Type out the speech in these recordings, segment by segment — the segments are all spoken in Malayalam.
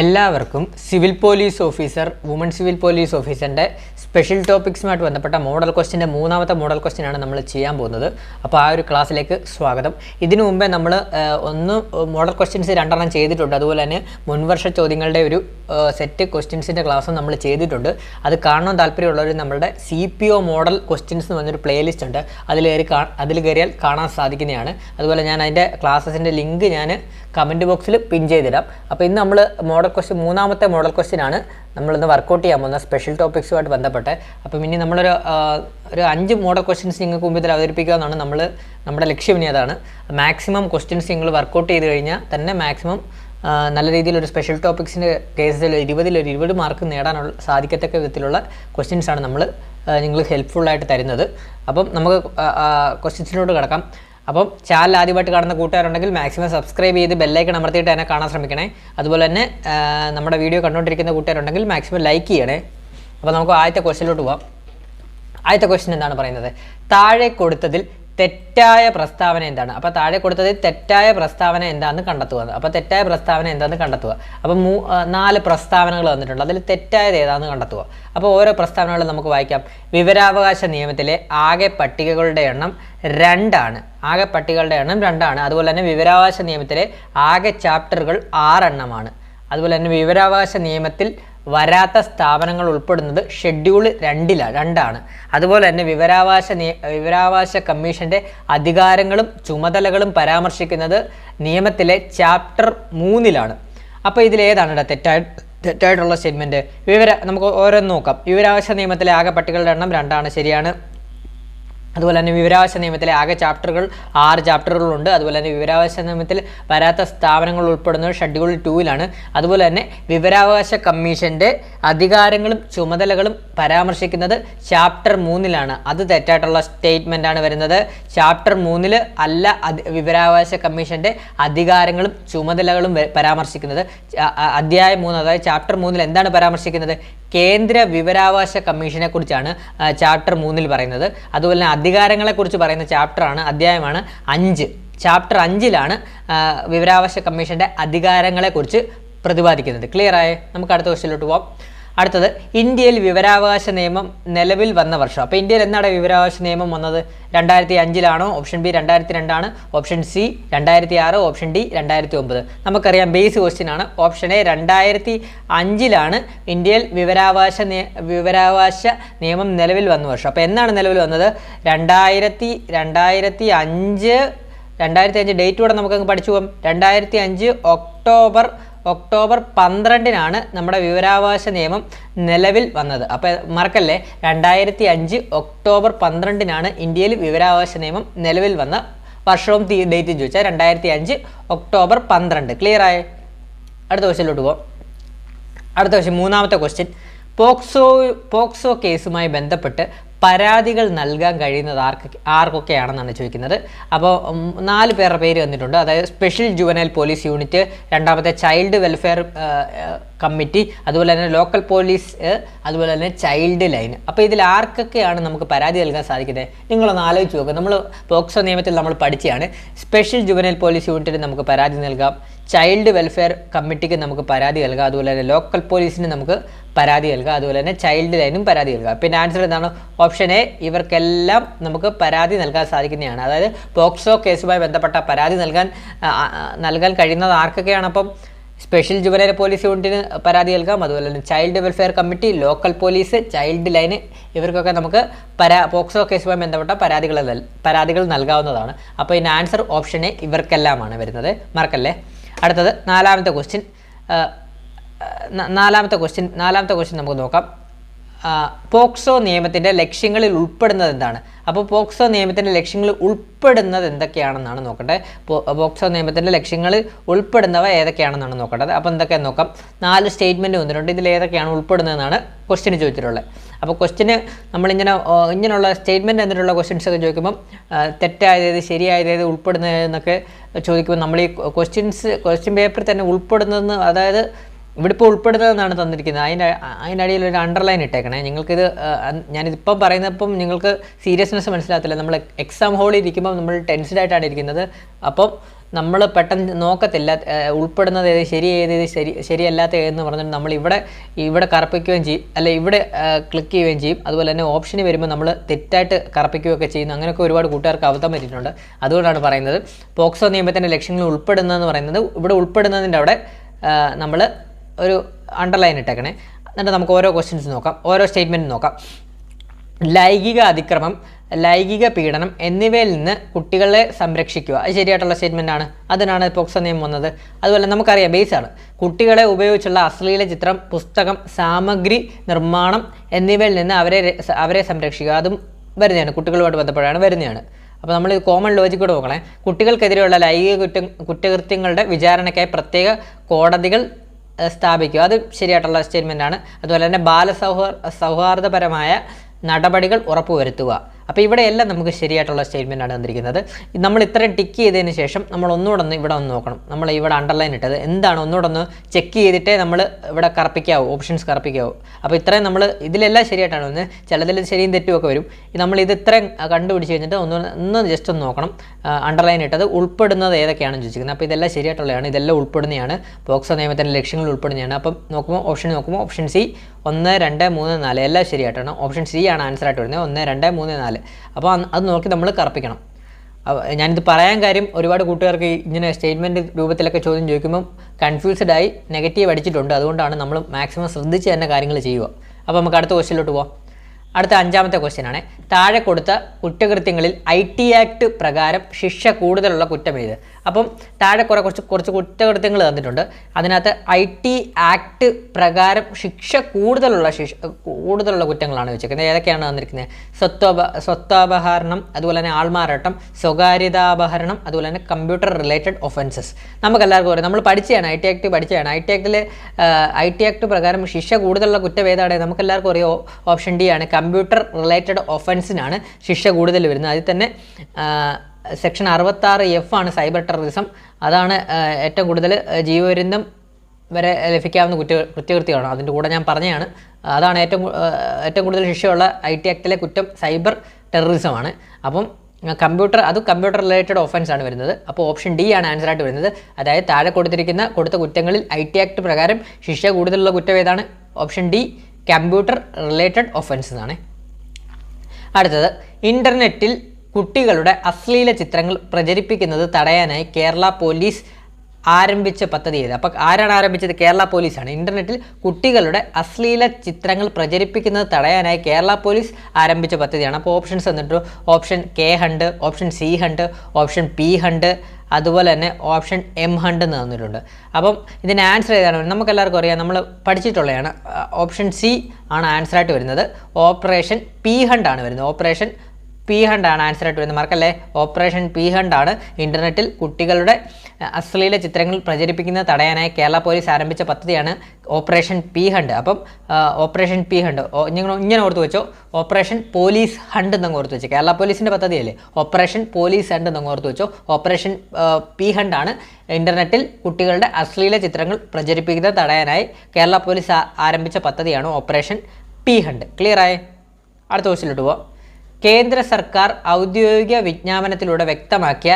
എല്ലാവർക്കും civil police officer woman civil police ഓഫീസറിന്റെ special ടോപ്പിക്സുമായിട്ട് ബന്ധപ്പെട്ട മോഡൽ ക്വസ്റ്റിന്റെ മൂന്നാമത്തെ മോഡൽ ക്വസ്റ്റിനാണ് നമ്മൾ ചെയ്യാൻ പോകുന്നത്. അപ്പോൾ ആ ഒരു ക്ലാസ്സിലേക്ക് സ്വാഗതം. ഇതിനു മുമ്പേ നമ്മൾ ഒന്ന് മോഡൽ ക്വസ്റ്റ്യൻസ് രണ്ടെണ്ണം ചെയ്തിട്ടുണ്ട്. അതുപോലെ തന്നെ മുൻവർഷ ചോദ്യങ്ങളുടെ ഒരു സെറ്റ് ക്വസ്റ്റ്യൻസിന്റെ ക്ലാസ്സും നമ്മൾ ചെയ്തിട്ടുണ്ട്. അത് കാണാൻ താല്പര്യമുള്ളവർ നമ്മുടെ C P O model questions എന്ന് പറഞ്ഞൊരു പ്ലേലിസ്റ്റ് ഉണ്ട്. അതിൽ കയറി അതിൽ കയറിയാൽ കാണാൻ സാധിക്കുന്നതാണ്. അതുപോലെ ഞാൻ അതിന്റെ ക്ലാസ്സസിന്റെ ലിങ്ക് ഞാൻ കമന്റ് ബോക്സിൽ പിൻ ചെയ്തിടാം. അപ്പോൾ ഇന്ന് നമ്മൾ മോഡൽ ക്വസ്റ്റ്യൻ മൂന്നാമത്തെ മോഡൽ ക്വസ്റ്റ്യൻ ആണ്. നമ്മളിന്ന് വർക്കൗട്ട് ചെയ്യാൻ പോകുന്ന സ്പെഷ്യൽ ടോപ്പിക്സുമായിട്ട് ബന്ധപ്പെട്ട്. അപ്പം ഇനി നമ്മളൊരു ഒരു അഞ്ച് മോഡൽ ക്വസ്റ്റ്യൻസ് നിങ്ങൾക്ക് മുമ്പിൽ അവതരിപ്പിക്കുക എന്നാണ് നമ്മൾ നമ്മുടെ ലക്ഷ്യം ഇനി അതാണ്. മാക്സിമം ക്വസ്റ്റ്യൻസ് നിങ്ങൾ വർക്കൗട്ട് ചെയ്ത് കഴിഞ്ഞാൽ തന്നെ മാക്സിമം നല്ല നല്ല രീതിയിലൊരു സ്പെഷ്യൽ ടോപ്പിക്സിന്റെ കേസിൽ ഇരുപതിൽ ഒരു ഇരുപത് മാർക്ക് നേടാനുള്ള സാധിക്കത്തക്ക വിധത്തിലുള്ള ക്വസ്റ്റ്യൻസാണ് നമ്മൾ നിങ്ങൾ ഹെൽപ്ഫുള്ളായിട്ട് തരുന്നത്. അപ്പം നമുക്ക് ക്വസ്റ്റ്യൻസിനോട് കിടക്കാം. അപ്പം ചാനൽ ആദ്യമായിട്ട് കാണുന്ന കൂട്ടുകാരുണ്ടെങ്കിൽ മാക്സിമം സബ്സ്ക്രൈബ് ചെയ്ത് ബെല്ലൈക്കൺ അമർത്തിയിട്ട് എന്നെ കാണാൻ ശ്രമിക്കണേ. അതുപോലെ തന്നെ നമ്മുടെ വീഡിയോ കണ്ടുകൊണ്ടിരിക്കുന്ന കൂട്ടുകാരുണ്ടെങ്കിൽ മാക്സിമം ലൈക്ക് ചെയ്യണേ. അപ്പോൾ നമുക്ക് ആദ്യത്തെ ക്വസ്റ്റ്യനിലോട്ട് പോവാം. ആദ്യത്തെ ക്വസ്റ്റ്യൻ എന്താണ് പറയുന്നത്? താഴെ കൊടുത്തതിൽ തെറ്റായ പ്രസ്താവന എന്താണ്? അപ്പോൾ താഴെ കൊടുത്തത് തെറ്റായ പ്രസ്താവന എന്താണെന്ന് കണ്ടെത്തുക. അപ്പോൾ തെറ്റായ പ്രസ്താവന എന്താണെന്ന് കണ്ടെത്തുക. അപ്പോൾ മൂ നാല് പ്രസ്താവനകൾ വന്നിട്ടുണ്ട്. അതിൽ തെറ്റായത് ഏതാണെന്ന് കണ്ടെത്തുക. അപ്പോൾ ഓരോ പ്രസ്താവനകളും നമുക്ക് വായിക്കാം. വിവരാവകാശ നിയമത്തിലെ ആകെ പട്ടികകളുടെ എണ്ണം രണ്ടാണ്. ആകെ പട്ടികകളുടെ എണ്ണം രണ്ടാണ്. അതുപോലെ തന്നെ വിവരാവകാശ നിയമത്തിലെ ആകെ ചാപ്റ്ററുകൾ ആറെണ്ണമാണ്. അതുപോലെ തന്നെ വിവരാവകാശ നിയമത്തിൽ വരാത്ത സ്ഥാപനങ്ങൾ ഉൾപ്പെടുന്നത് ഷെഡ്യൂൾ രണ്ടിലാണ് രണ്ടാണ്. അതുപോലെ തന്നെ വിവരാവകാശ നിയ വിവരാവകാശ കമ്മീഷന്റെ അധികാരങ്ങളും ചുമതലകളും പരാമർശിക്കുന്നത് നിയമത്തിലെ ചാപ്റ്റർ മൂന്നിലാണ്. അപ്പോൾ ഇതിലേതാണ് തെറ്റായി തെറ്റായിട്ടുള്ള സ്റ്റേറ്റ്മെന്റ് വിവര നമുക്ക് ഓരോന്ന് നോക്കാം. വിവരാവകാശ നിയമത്തിലെ ആകെ പട്ടികളുടെ എണ്ണം രണ്ടാണ്. ശരിയാണ്? അതുപോലെ തന്നെ വിവരാവകാശ നിയമത്തിലെ ആകെ ചാപ്റ്ററുകൾ ആറ് ചാപ്റ്ററുകളുണ്ട് അതുപോലെ തന്നെ വിവരാവകാശ നിയമത്തിൽ വരാത്ത സ്ഥാപനങ്ങൾ ഉൾപ്പെടുന്നത് ഷെഡ്യൂൾ ടൂവിലാണ് അതുപോലെ തന്നെ വിവരാവകാശ കമ്മീഷന്റെ അധികാരങ്ങളും ചുമതലകളും പരാമർശിക്കുന്നത് ചാപ്റ്റർ മൂന്നിലാണ്. അത് തെറ്റായിട്ടുള്ള സ്റ്റേറ്റ്മെന്റ് ആണ് വരുന്നത്. ചാപ്റ്റർ മൂന്നിൽ അല്ല വിവരാവകാശ കമ്മീഷന്റെ അധികാരങ്ങളും ചുമതലകളും പരാമർശിക്കുന്നത്. അധ്യായം മൂന്ന് അതായത് ചാപ്റ്റർ മൂന്നിൽ എന്താണ് പരാമർശിക്കുന്നത്? കേന്ദ്ര വിവരാവകാശ കമ്മീഷനെ കുറിച്ചാണ് ചാപ്റ്റർ മൂന്നിൽ പറയുന്നത്. അതുപോലെ തന്നെ അധികാരങ്ങളെക്കുറിച്ച് പറയുന്ന ചാപ്റ്ററാണ് അധ്യായമാണ് അഞ്ച്. ചാപ്റ്റർ അഞ്ചിലാണ് വിവരാവകാശ കമ്മീഷന്റെ അധികാരങ്ങളെക്കുറിച്ച് പ്രതിപാദിക്കുന്നത്. ക്ലിയർ ആയേ? നമുക്ക് അടുത്ത ക്വസ്റ്റിലോട്ട് പോവാം. അടുത്തത് ഇന്ത്യയിൽ വിവരാവകാശ നിയമം നിലവിൽ വന്ന വർഷം. അപ്പോൾ ഇന്ത്യയിൽ എന്നാണ് വിവരാവകാശ നിയമം വന്നത്? രണ്ടായിരത്തി അഞ്ചിലാണോ ഓപ്ഷൻ ബി രണ്ടായിരത്തി രണ്ടാണ് ഓപ്ഷൻ സി രണ്ടായിരത്തി ആറ് ഓപ്ഷൻ ഡി രണ്ടായിരത്തി ഒമ്പത് നമുക്കറിയാം ബേസ് ക്വസ്റ്റ്യൻ ആണ്. ഓപ്ഷൻ എ രണ്ടായിരത്തി അഞ്ചിലാണ് ഇന്ത്യയിൽ വിവരാവകാശ വിവരാവകാശ നിയമം നിലവിൽ വന്ന വർഷം. അപ്പോൾ എന്നാണ് നിലവിൽ വന്നത്? രണ്ടായിരത്തി രണ്ടായിരത്തി അഞ്ച് രണ്ടായിരത്തി അഞ്ച് ഡേറ്റ് കൂടെ നമുക്കങ്ങ് പഠിച്ചു പോകാം രണ്ടായിരത്തി അഞ്ച് ഒക്ടോബർ ഒക്ടോബർ പന്ത്രണ്ടിനാണ് നമ്മുടെ വിവരാവകാശ നിയമം നിലവിൽ വന്നത്. അപ്പോൾ മറക്കല്ലേ? രണ്ടായിരത്തി അഞ്ച് ഒക്ടോബർ പന്ത്രണ്ടിനാണ് ഇന്ത്യയിൽ വിവരാവകാശ നിയമം നിലവിൽ വന്ന വർഷവും തീ ഡേറ്റും ചോദിച്ചാൽ രണ്ടായിരത്തി അഞ്ച് ഒക്ടോബർ പന്ത്രണ്ട്. ക്ലിയർ ആയേ? അടുത്ത ക്വസ്റ്റ്യനിലോട്ട് പോകാം അടുത്ത ക്വസ്റ്റ്യൻ മൂന്നാമത്തെ ക്വസ്റ്റ്യൻ പോക്സോ പോക്സോ കേസുമായി ബന്ധപ്പെട്ട് പരാതികൾ നൽകാൻ കഴിയുന്നത് ആർക്ക് ആർക്കൊക്കെയാണെന്നാണ് ചോദിക്കുന്നത്. അപ്പോൾ നാല് പേരുടെ പേര് വന്നിട്ടുണ്ട്. അതായത് സ്പെഷ്യൽ ജുവനൽ പോലീസ് യൂണിറ്റ് രണ്ടാമത്തെ ചൈൽഡ് വെൽഫെയർ കമ്മിറ്റി അതുപോലെ തന്നെ ലോക്കൽ പോലീസ് അതുപോലെ തന്നെ ചൈൽഡ് ലൈൻ. അപ്പോൾ ഇതിൽ ആർക്കൊക്കെയാണ് നമുക്ക് പരാതി നൽകാൻ സാധിക്കുന്നത്? നിങ്ങളൊന്ന് ആലോചിച്ച് നോക്കുക നമ്മൾ പോക്സോ നിയമത്തിൽ നമ്മൾ പഠിച്ചതാണ്. സ്പെഷ്യൽ ജുവനൽ പോലീസ് യൂണിറ്റിന് നമുക്ക് പരാതി നൽകാം. ചൈൽഡ് വെൽഫെയർ കമ്മിറ്റിക്ക് നമുക്ക് പരാതി നൽകാം. അതുപോലെ തന്നെ ലോക്കൽ പോലീസിന് നമുക്ക് പരാതി നൽകുക അതുപോലെ തന്നെ ചൈൽഡ് ലൈനും പരാതി നൽകുക പിന്നെ ആൻസർ എന്താണ്? ഓപ്ഷൻ എ ഇവർക്കെല്ലാം നമുക്ക് പരാതി നൽകാൻ സാധിക്കുന്നതാണ്. അതായത് പോക്സോ കേസുമായി ബന്ധപ്പെട്ട പരാതി നൽകാൻ നൽകാൻ കഴിയുന്നത് ആർക്കൊക്കെയാണ്? അപ്പം സ്പെഷ്യൽ ജുവനൈൽ പോലീസ് യൂണിറ്റിന് പരാതി നൽകാം. അതുപോലെ തന്നെ child welfare committee local police child line ഇവർക്കൊക്കെ നമുക്ക് പരാ പോക്സോ കേസുമായി ബന്ധപ്പെട്ട പരാതികൾ പരാതികൾ നൽകാവുന്നതാണ്. അപ്പോൾ ഇതിന്റെ ആൻസർ ഓപ്ഷൻ എ ഇവർക്കെല്ലാമാണ് വരുന്നത്. മറക്കല്ലേ? അടുത്തത് നാലാമത്തെ ക്വസ്റ്റ്യൻ നാലാമത്തെ ക്വസ്റ്റ്യൻ നാലാമത്തെ ക്വസ്റ്റ്യൻ നമുക്ക് നോക്കാം. പോക്സോ നിയമത്തിന്റെ ലക്ഷ്യങ്ങളിൽ ഉൾപ്പെടുന്നത് എന്താണ്? അപ്പോൾ പോക്സോ നിയമത്തിന്റെ ലക്ഷ്യങ്ങളിൽ ഉൾപ്പെടുന്നത് എന്തൊക്കെയാണെന്നാണ് നോക്കട്ടെ. പോക്സോ നിയമത്തിന്റെ ലക്ഷ്യങ്ങളിൽ ഉൾപ്പെടുന്നവ ഏതൊക്കെയാണെന്നാണ് നോക്കേണ്ടത്. അപ്പോൾ എന്തൊക്കെയാണ് നോക്കാം. നാല് സ്റ്റേറ്റ്മെന്റ് വന്നിട്ടുണ്ട്. ഇതിൽ ഏതൊക്കെയാണ് ഉൾപ്പെടുന്നതെന്നാണ് ക്വസ്റ്റ്യന് ചോദിച്ചിട്ടുള്ളത്. അപ്പോൾ ക്വസ്റ്റ്യന് നമ്മളിങ്ങനെ ഇങ്ങനെയുള്ള സ്റ്റേറ്റ്മെന്റ് എന്നിട്ടുള്ള ക്വസ്റ്റ്യൻസ് ഒക്കെ ചോദിക്കുമ്പം തെറ്റായത് ശരിയായത് ഉൾപ്പെടുന്നത് എന്നൊക്കെ ചോദിക്കുമ്പോൾ നമ്മൾ ഈ ക്വസ്റ്റ്യൻസ് ക്വസ്റ്റ്യൻ പേപ്പറിൽ തന്നെ ഉൾപ്പെടുന്നതെന്ന് അതായത് ഇവിടെ ഇപ്പോൾ ഉൾപ്പെടുന്നതെന്നാണ് തന്നിരിക്കുന്നത്. അതിന്റെ അടിയിൽ ഒരു അണ്ടർലൈൻ ഇട്ടേക്കണേ. നിങ്ങൾക്കിത് ഞാനിതിപ്പം പറയുന്നപ്പം നിങ്ങൾക്ക് സീരിയസ്നെസ് മനസ്സിലാകത്തില്ല. നമ്മൾ എക്സാം ഹോളിൽ ഇരിക്കുമ്പോൾ നമ്മൾ ടെൻസ്ഡ് ആയിട്ടാണ് ഇരിക്കുന്നത്. അപ്പം നമ്മൾ പെട്ടെന്ന് നോക്കത്തില്ല ഉൾപ്പെടുന്നത് ഏത് ശരി ഏത് ശരി ശരിയല്ലാത്ത ഏതെന്ന് പറഞ്ഞിട്ട് നമ്മൾ ഇവിടെ ഇവിടെ കറപ്പിക്കുകയും ചെയ്യും അല്ലെ ഇവിടെ ക്ലിക്ക് ചെയ്യുകയും ചെയ്യും. അതുപോലെ തന്നെ ഓപ്ഷന് വരുമ്പോൾ നമ്മൾ തെറ്റായിട്ട് കറപ്പിക്കുകയൊക്കെ ചെയ്യുന്നു. അങ്ങനെയൊക്കെ ഒരുപാട് കൂട്ടുകാർക്ക് അബദ്ധം പറ്റിയിട്ടുണ്ട്. അതുകൊണ്ടാണ് പറയുന്നത്. പോക്സോ നിയമത്തിന്റെ ലക്ഷ്യങ്ങളിൽ ഉൾപ്പെടുന്നതെന്ന് പറയുന്നത് ഇവിടെ ഉൾപ്പെടുന്നതിന്റെ അവിടെ നമ്മൾ ഒരു അണ്ടർലൈൻ ഇട്ടേക്കണേ. എന്നിട്ട് നമുക്ക് ഓരോ ക്വസ്റ്റ്യൻസ് നോക്കാം ഓരോ സ്റ്റേറ്റ്മെന്റ് നോക്കാം. ലൈംഗിക അതിക്രമം ലൈംഗിക പീഡനം എന്നിവയിൽ നിന്ന് കുട്ടികളെ സംരക്ഷിക്കുക. അത് ശരിയായിട്ടുള്ള സ്റ്റേറ്റ്മെന്റ് ആണ്. അതിനാണ് പോക്സോ നിയമം വന്നത്. അതുപോലെ നമുക്കറിയാം ബേസാണ് കുട്ടികളെ ഉപയോഗിച്ചുള്ള അശ്ലീല ചിത്രം പുസ്തകം സാമഗ്രി നിർമ്മാണം എന്നിവയിൽ നിന്ന് അവരെ അവരെ സംരക്ഷിക്കുക. അതും വരുന്നതാണ്. കുട്ടികളുമായിട്ട് ബന്ധപ്പെട്ടാണ് വരുന്നതാണ്. അപ്പോൾ നമ്മൾ ഇത് കോമൺ ലോജിക്കോട് നോക്കണേ. കുട്ടികൾക്കെതിരെയുള്ള ലൈംഗിക കുറ്റ കുറ്റകൃത്യങ്ങളുടെ വിചാരണയ്ക്കായി പ്രത്യേക കോടതികൾ സ്ഥാപിക്കുക. അത് ശരിയായിട്ടുള്ള സ്റ്റേറ്റ്മെന്റ് ആണ്. അതുപോലെ തന്നെ ബാലസൗഹാർ സൗഹാർദ്ദപരമായ നടപടികൾ ഉറപ്പുവരുത്തുക. അപ്പോൾ ഇവിടെ എല്ലാം നമുക്ക് ശരിയായിട്ടുള്ള സ്റ്റേറ്റ്മെന്റ് തന്നിരിക്കുന്നത്. നമ്മൾ ഇത്രയും ടിക്ക് ചെയ്തതിന് ശേഷം നമ്മൾ ഒന്നുകൂടെ ഒന്ന് ഇവിടെ ഒന്ന് നോക്കണം. നമ്മൾ ഇവിടെ അണ്ടർലൈൻ ഇട്ടത് എന്താണ്? ഒന്നുകൂടെ ഒന്ന് ചെക്ക് ചെയ്തിട്ടേ നമ്മൾ ഇവിടെ കറപ്പിക്കാവൂ ഓപ്ഷൻസ് കറപ്പിക്കാവൂ. അപ്പോൾ ഇത്രയും നമ്മൾ ഇതിലെല്ലാം ശരിയായിട്ടാണ് ഒന്ന് ചിലതിൽ ശരിയും തെറ്റുമൊക്കെ വരും. നമ്മൾ ഇത് ഇത്രയും കണ്ടുപിടിച്ച് കഴിഞ്ഞിട്ട് ഒന്ന് ഒന്ന് ജസ്റ്റ് ഒന്ന് നോക്കണം. അണ്ടർലൈൻ ഇട്ടത് ഉൾപ്പെടുന്നത് ഏതൊക്കെയാണെന്ന് ചോദിച്ചിരിക്കുന്നത്. അപ്പോൾ ഇതെല്ലാം ശരിയായിട്ടുള്ളതാണ്. ഇതെല്ലാം ഉൾപ്പെടുന്നതാണ്. പോക്സോ നിയമത്തിന്റെ ലക്ഷ്യങ്ങൾ ഉൾപ്പെടുന്നതാണ്. അപ്പം നോക്കുമ്പോൾ ഓപ്ഷൻ നോക്കുമ്പോൾ ഓപ്ഷൻ സി ഒന്ന് രണ്ട് മൂന്ന് നാല്. എല്ലാം ശരിയായിട്ടാണ് ഓപ്ഷൻ സി ആണ് ആൻസർ ആയിട്ട് വരുന്നത്. ഒന്ന് രണ്ട് മൂന്ന് നാല്. അപ്പോൾ അത് നോക്കി നമ്മൾ കറപ്പിക്കണം. ഞാനിത് പറയാൻ കാര്യം ഒരുപാട് കൂട്ടുകാർക്ക് ഇങ്ങനെ സ്റ്റേറ്റ്മെന്റ് രൂപത്തിലൊക്കെ ചോദ്യം ചോദിക്കുമ്പം കൺഫ്യൂസ്ഡ് ആയി നെഗറ്റീവ് അടിച്ചിട്ടുണ്ട്. അതുകൊണ്ടാണ് നമ്മൾ മാക്സിമം ശ്രദ്ധിച്ച് തന്നെ കാര്യങ്ങൾ ചെയ്യുക. അപ്പോൾ നമുക്ക് അടുത്ത ക്വസ്റ്റിലോട്ട് പോവാം. അടുത്ത അഞ്ചാമത്തെ ക്വസ്റ്റ്യൻ ആണ്. താഴെ കൊടുത്ത കുറ്റകൃത്യങ്ങളിൽ ഐ ടി ആക്ട് പ്രകാരം ശിക്ഷ കൂടുതലുള്ള കുറ്റം ഏത്? അപ്പം താഴെ കുറെ കുറച്ച് കുറച്ച് കുറ്റകൃത്യങ്ങൾ തന്നിട്ടുണ്ട്. അതിനകത്ത് ഐ ടി ആക്ട് പ്രകാരം ശിക്ഷ കൂടുതലുള്ള ശിക്ഷ കൂടുതലുള്ള കുറ്റങ്ങളാണ് വെച്ചിരിക്കുന്നത് ഏതൊക്കെയാണ് തന്നിരിക്കുന്നത്? സ്വത്വപ സ്വത്വാപഹരണം അതുപോലെ തന്നെ ആൾമാറാട്ടം സ്വകാര്യതാപഹരണം അതുപോലെ തന്നെ കമ്പ്യൂട്ടർ റിലേറ്റഡ് ഒഫൻസസ് നമുക്കെല്ലാവർക്കും അറിയാം. നമ്മൾ പഠിച്ചതാണ് ഐ ടി ആക്ട് പഠിച്ചതാണ്. ഐ ടി ആക്ടിൽ ഐ ടി ആക്ട് പ്രകാരം ശിക്ഷ കൂടുതലുള്ള കുറ്റം ഏതാണ് നമുക്ക് എല്ലാവർക്കും അറിയാം ഓപ്ഷൻ ഡി ആണ്. കമ്പ്യൂട്ടർ റിലേറ്റഡ് ഒഫൻസിനാണ് ശിക്ഷ കൂടുതൽ വരുന്നത്. അതിൽ തന്നെ സെക്ഷൻ അറുപത്താറ് എഫ് ആണ് സൈബർ ടെററിസം. അതാണ് ഏറ്റവും കൂടുതൽ ജീവപര്യന്തം വരെ ലഭിക്കാവുന്ന കുറ്റ കുറ്റകൃത്യമാണ്. അതിന്റെ കൂടെ ഞാൻ പറഞ്ഞതാണ്. അതാണ് ഏറ്റവും ഏറ്റവും കൂടുതൽ ശിക്ഷയുള്ള ഐ ടി ആക്ടിലെ കുറ്റം സൈബർ ടെററിസമാണ്. അപ്പം കമ്പ്യൂട്ടർ അത് കമ്പ്യൂട്ടർ റിലേറ്റഡ് ഓഫൻസ് ആണ് വരുന്നത്. അപ്പോൾ ഓപ്ഷൻ ഡി ആണ് ആൻസർ ആയിട്ട് വരുന്നത്. അതായത് താഴെ കൊടുത്തിരിക്കുന്ന കൊടുത്ത കുറ്റങ്ങളിൽ ഐ ടി ആക്ട് പ്രകാരം ശിക്ഷ കൂടുതലുള്ള കുറ്റം ഏതാണ്? Option D computer related offence ആണ്. അടുത്തത് ഇന്റർനെറ്റിൽ കുട്ടികളുടെ അശ്ലീല ചിത്രങ്ങൾ പ്രചരിപ്പിക്കുന്നത് തടയാനായി കേരള പോലീസ് ആരംഭിച്ച പദ്ധതി ഏത് അപ്പോൾ ആരാണ് ആരംഭിച്ചത്? കേരള പോലീസാണ്. ഇന്റർനെറ്റിൽ കുട്ടികളുടെ അശ്ലീല ചിത്രങ്ങൾ പ്രചരിപ്പിക്കുന്നത് തടയാനായി കേരള പോലീസ് ആരംഭിച്ച പദ്ധതിയാണ്. അപ്പോൾ ഓപ്ഷൻസ് വന്നിട്ട് option K hunt option C hunt option P hunt അതുപോലെ തന്നെ ഓപ്ഷൻ എം ഹണ്ട് എന്ന് തന്നിട്ടുണ്ട്. അപ്പം ഇതിന്റെ ആൻസർ ഏതാണ്? നമുക്ക് എല്ലാവർക്കും അറിയാം. നമ്മൾ പഠിച്ചിട്ടുള്ളതാണ്. ഓപ്ഷൻ സി ആണ് ആൻസറായിട്ട് വരുന്നത്. ഓപ്പറേഷൻ പി ഹണ്ട് ആണ് വരുന്നത്. ഓപ്പറേഷൻ പി ഹണ്ട് ആണ് ആൻസർ ആയിട്ട് വരുന്നത്. മാർക്കല്ലേ? ഓപ്പറേഷൻ പി ഹണ്ടാണ് ഇന്റർനെറ്റിൽ കുട്ടികളുടെ അശ്ലീല ചിത്രങ്ങൾ പ്രചരിപ്പിക്കുന്നത് തടയാനായി കേരള പോലീസ് ആരംഭിച്ച പദ്ധതിയാണ് ഓപ്പറേഷൻ പി ഹണ്ട് അപ്പം ഓപ്പറേഷൻ പി ഹണ്ട് നിങ്ങൾ ഇങ്ങനെ ഓർത്ത് വെച്ചോ. ഓപ്പറേഷൻ പോലീസ് ഹണ്ട് എന്നങ്ങ് ഓർത്ത് വെച്ചോ. കേരള പോലീസിന്റെ പദ്ധതിയല്ലേ? ഓപ്പറേഷൻ പോലീസ് ഹണ്ട് എന്നങ്ങ് ഓർത്ത് വെച്ചോ. ഓപ്പറേഷൻ പി ഹണ്ടാണ് ഇന്റർനെറ്റിൽ കുട്ടികളുടെ അശ്ലീല ചിത്രങ്ങൾ പ്രചരിപ്പിക്കുന്നത് തടയാനായി കേരള പോലീസ് ആരംഭിച്ച പദ്ധതിയാണ് ഓപ്പറേഷൻ പി ഹണ്ട് ക്ലിയർ ആയേ? അടുത്ത ക്വസ്റ്റിലോട്ട് പോവാം. കേന്ദ്ര സർക്കാർ ഔദ്യോഗിക വിജ്ഞാപനത്തിലൂടെ വ്യക്തമാക്കിയ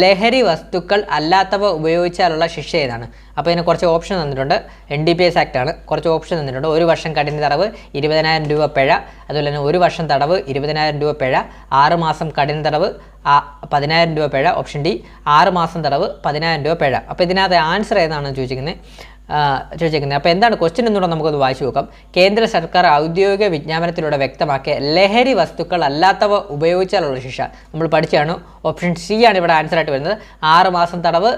ലഹരി വസ്തുക്കൾ അല്ലാത്തവ ഉപയോഗിച്ചാലുള്ള ശിക്ഷ ഏതാണ്? അപ്പോൾ ഇതിന് കുറച്ച് ഓപ്ഷൻ തന്നിട്ടുണ്ട്. N D P S act ആണ്. കുറച്ച് ഓപ്ഷൻ തന്നിട്ടുണ്ട്. ഒരു വർഷം കഠിന തടവ് ഇരുപതിനായിരം രൂപ പിഴ അതുപോലെ തന്നെ ഒരു വർഷം തടവ് ഇരുപതിനായിരം രൂപ പിഴ ആറ് മാസം കഠിന തടവ് പതിനായിരം രൂപ പിഴ ഓപ്ഷൻ ഡി ആറ് മാസം തടവ് പതിനായിരം രൂപ പിഴ. അപ്പോൾ ഇതിനകത്ത് ആൻസർ ഏതാണെന്ന് ചോദിച്ചിരിക്കുന്നത് ചോദിച്ചേക്കുന്നത്. അപ്പോൾ എന്താണ് ക്വസ്റ്റ്യൻ എന്നൂടെ നമുക്കൊന്ന് വായിച്ചു നോക്കാം. കേന്ദ്ര സർക്കാർ ഔദ്യോഗിക വിജ്ഞാപനത്തിലൂടെ വ്യക്തമാക്കിയ ലഹരി വസ്തുക്കൾ അല്ലാത്തവ ഉപയോഗിച്ചാലുള്ള ശിക്ഷ. നമ്മൾ പഠിച്ചാണ് ഓപ്ഷൻ സി ആണ് ഇവിടെ ആൻസർ ആയിട്ട് വരുന്നത്. ആറ് മാസം തടവ്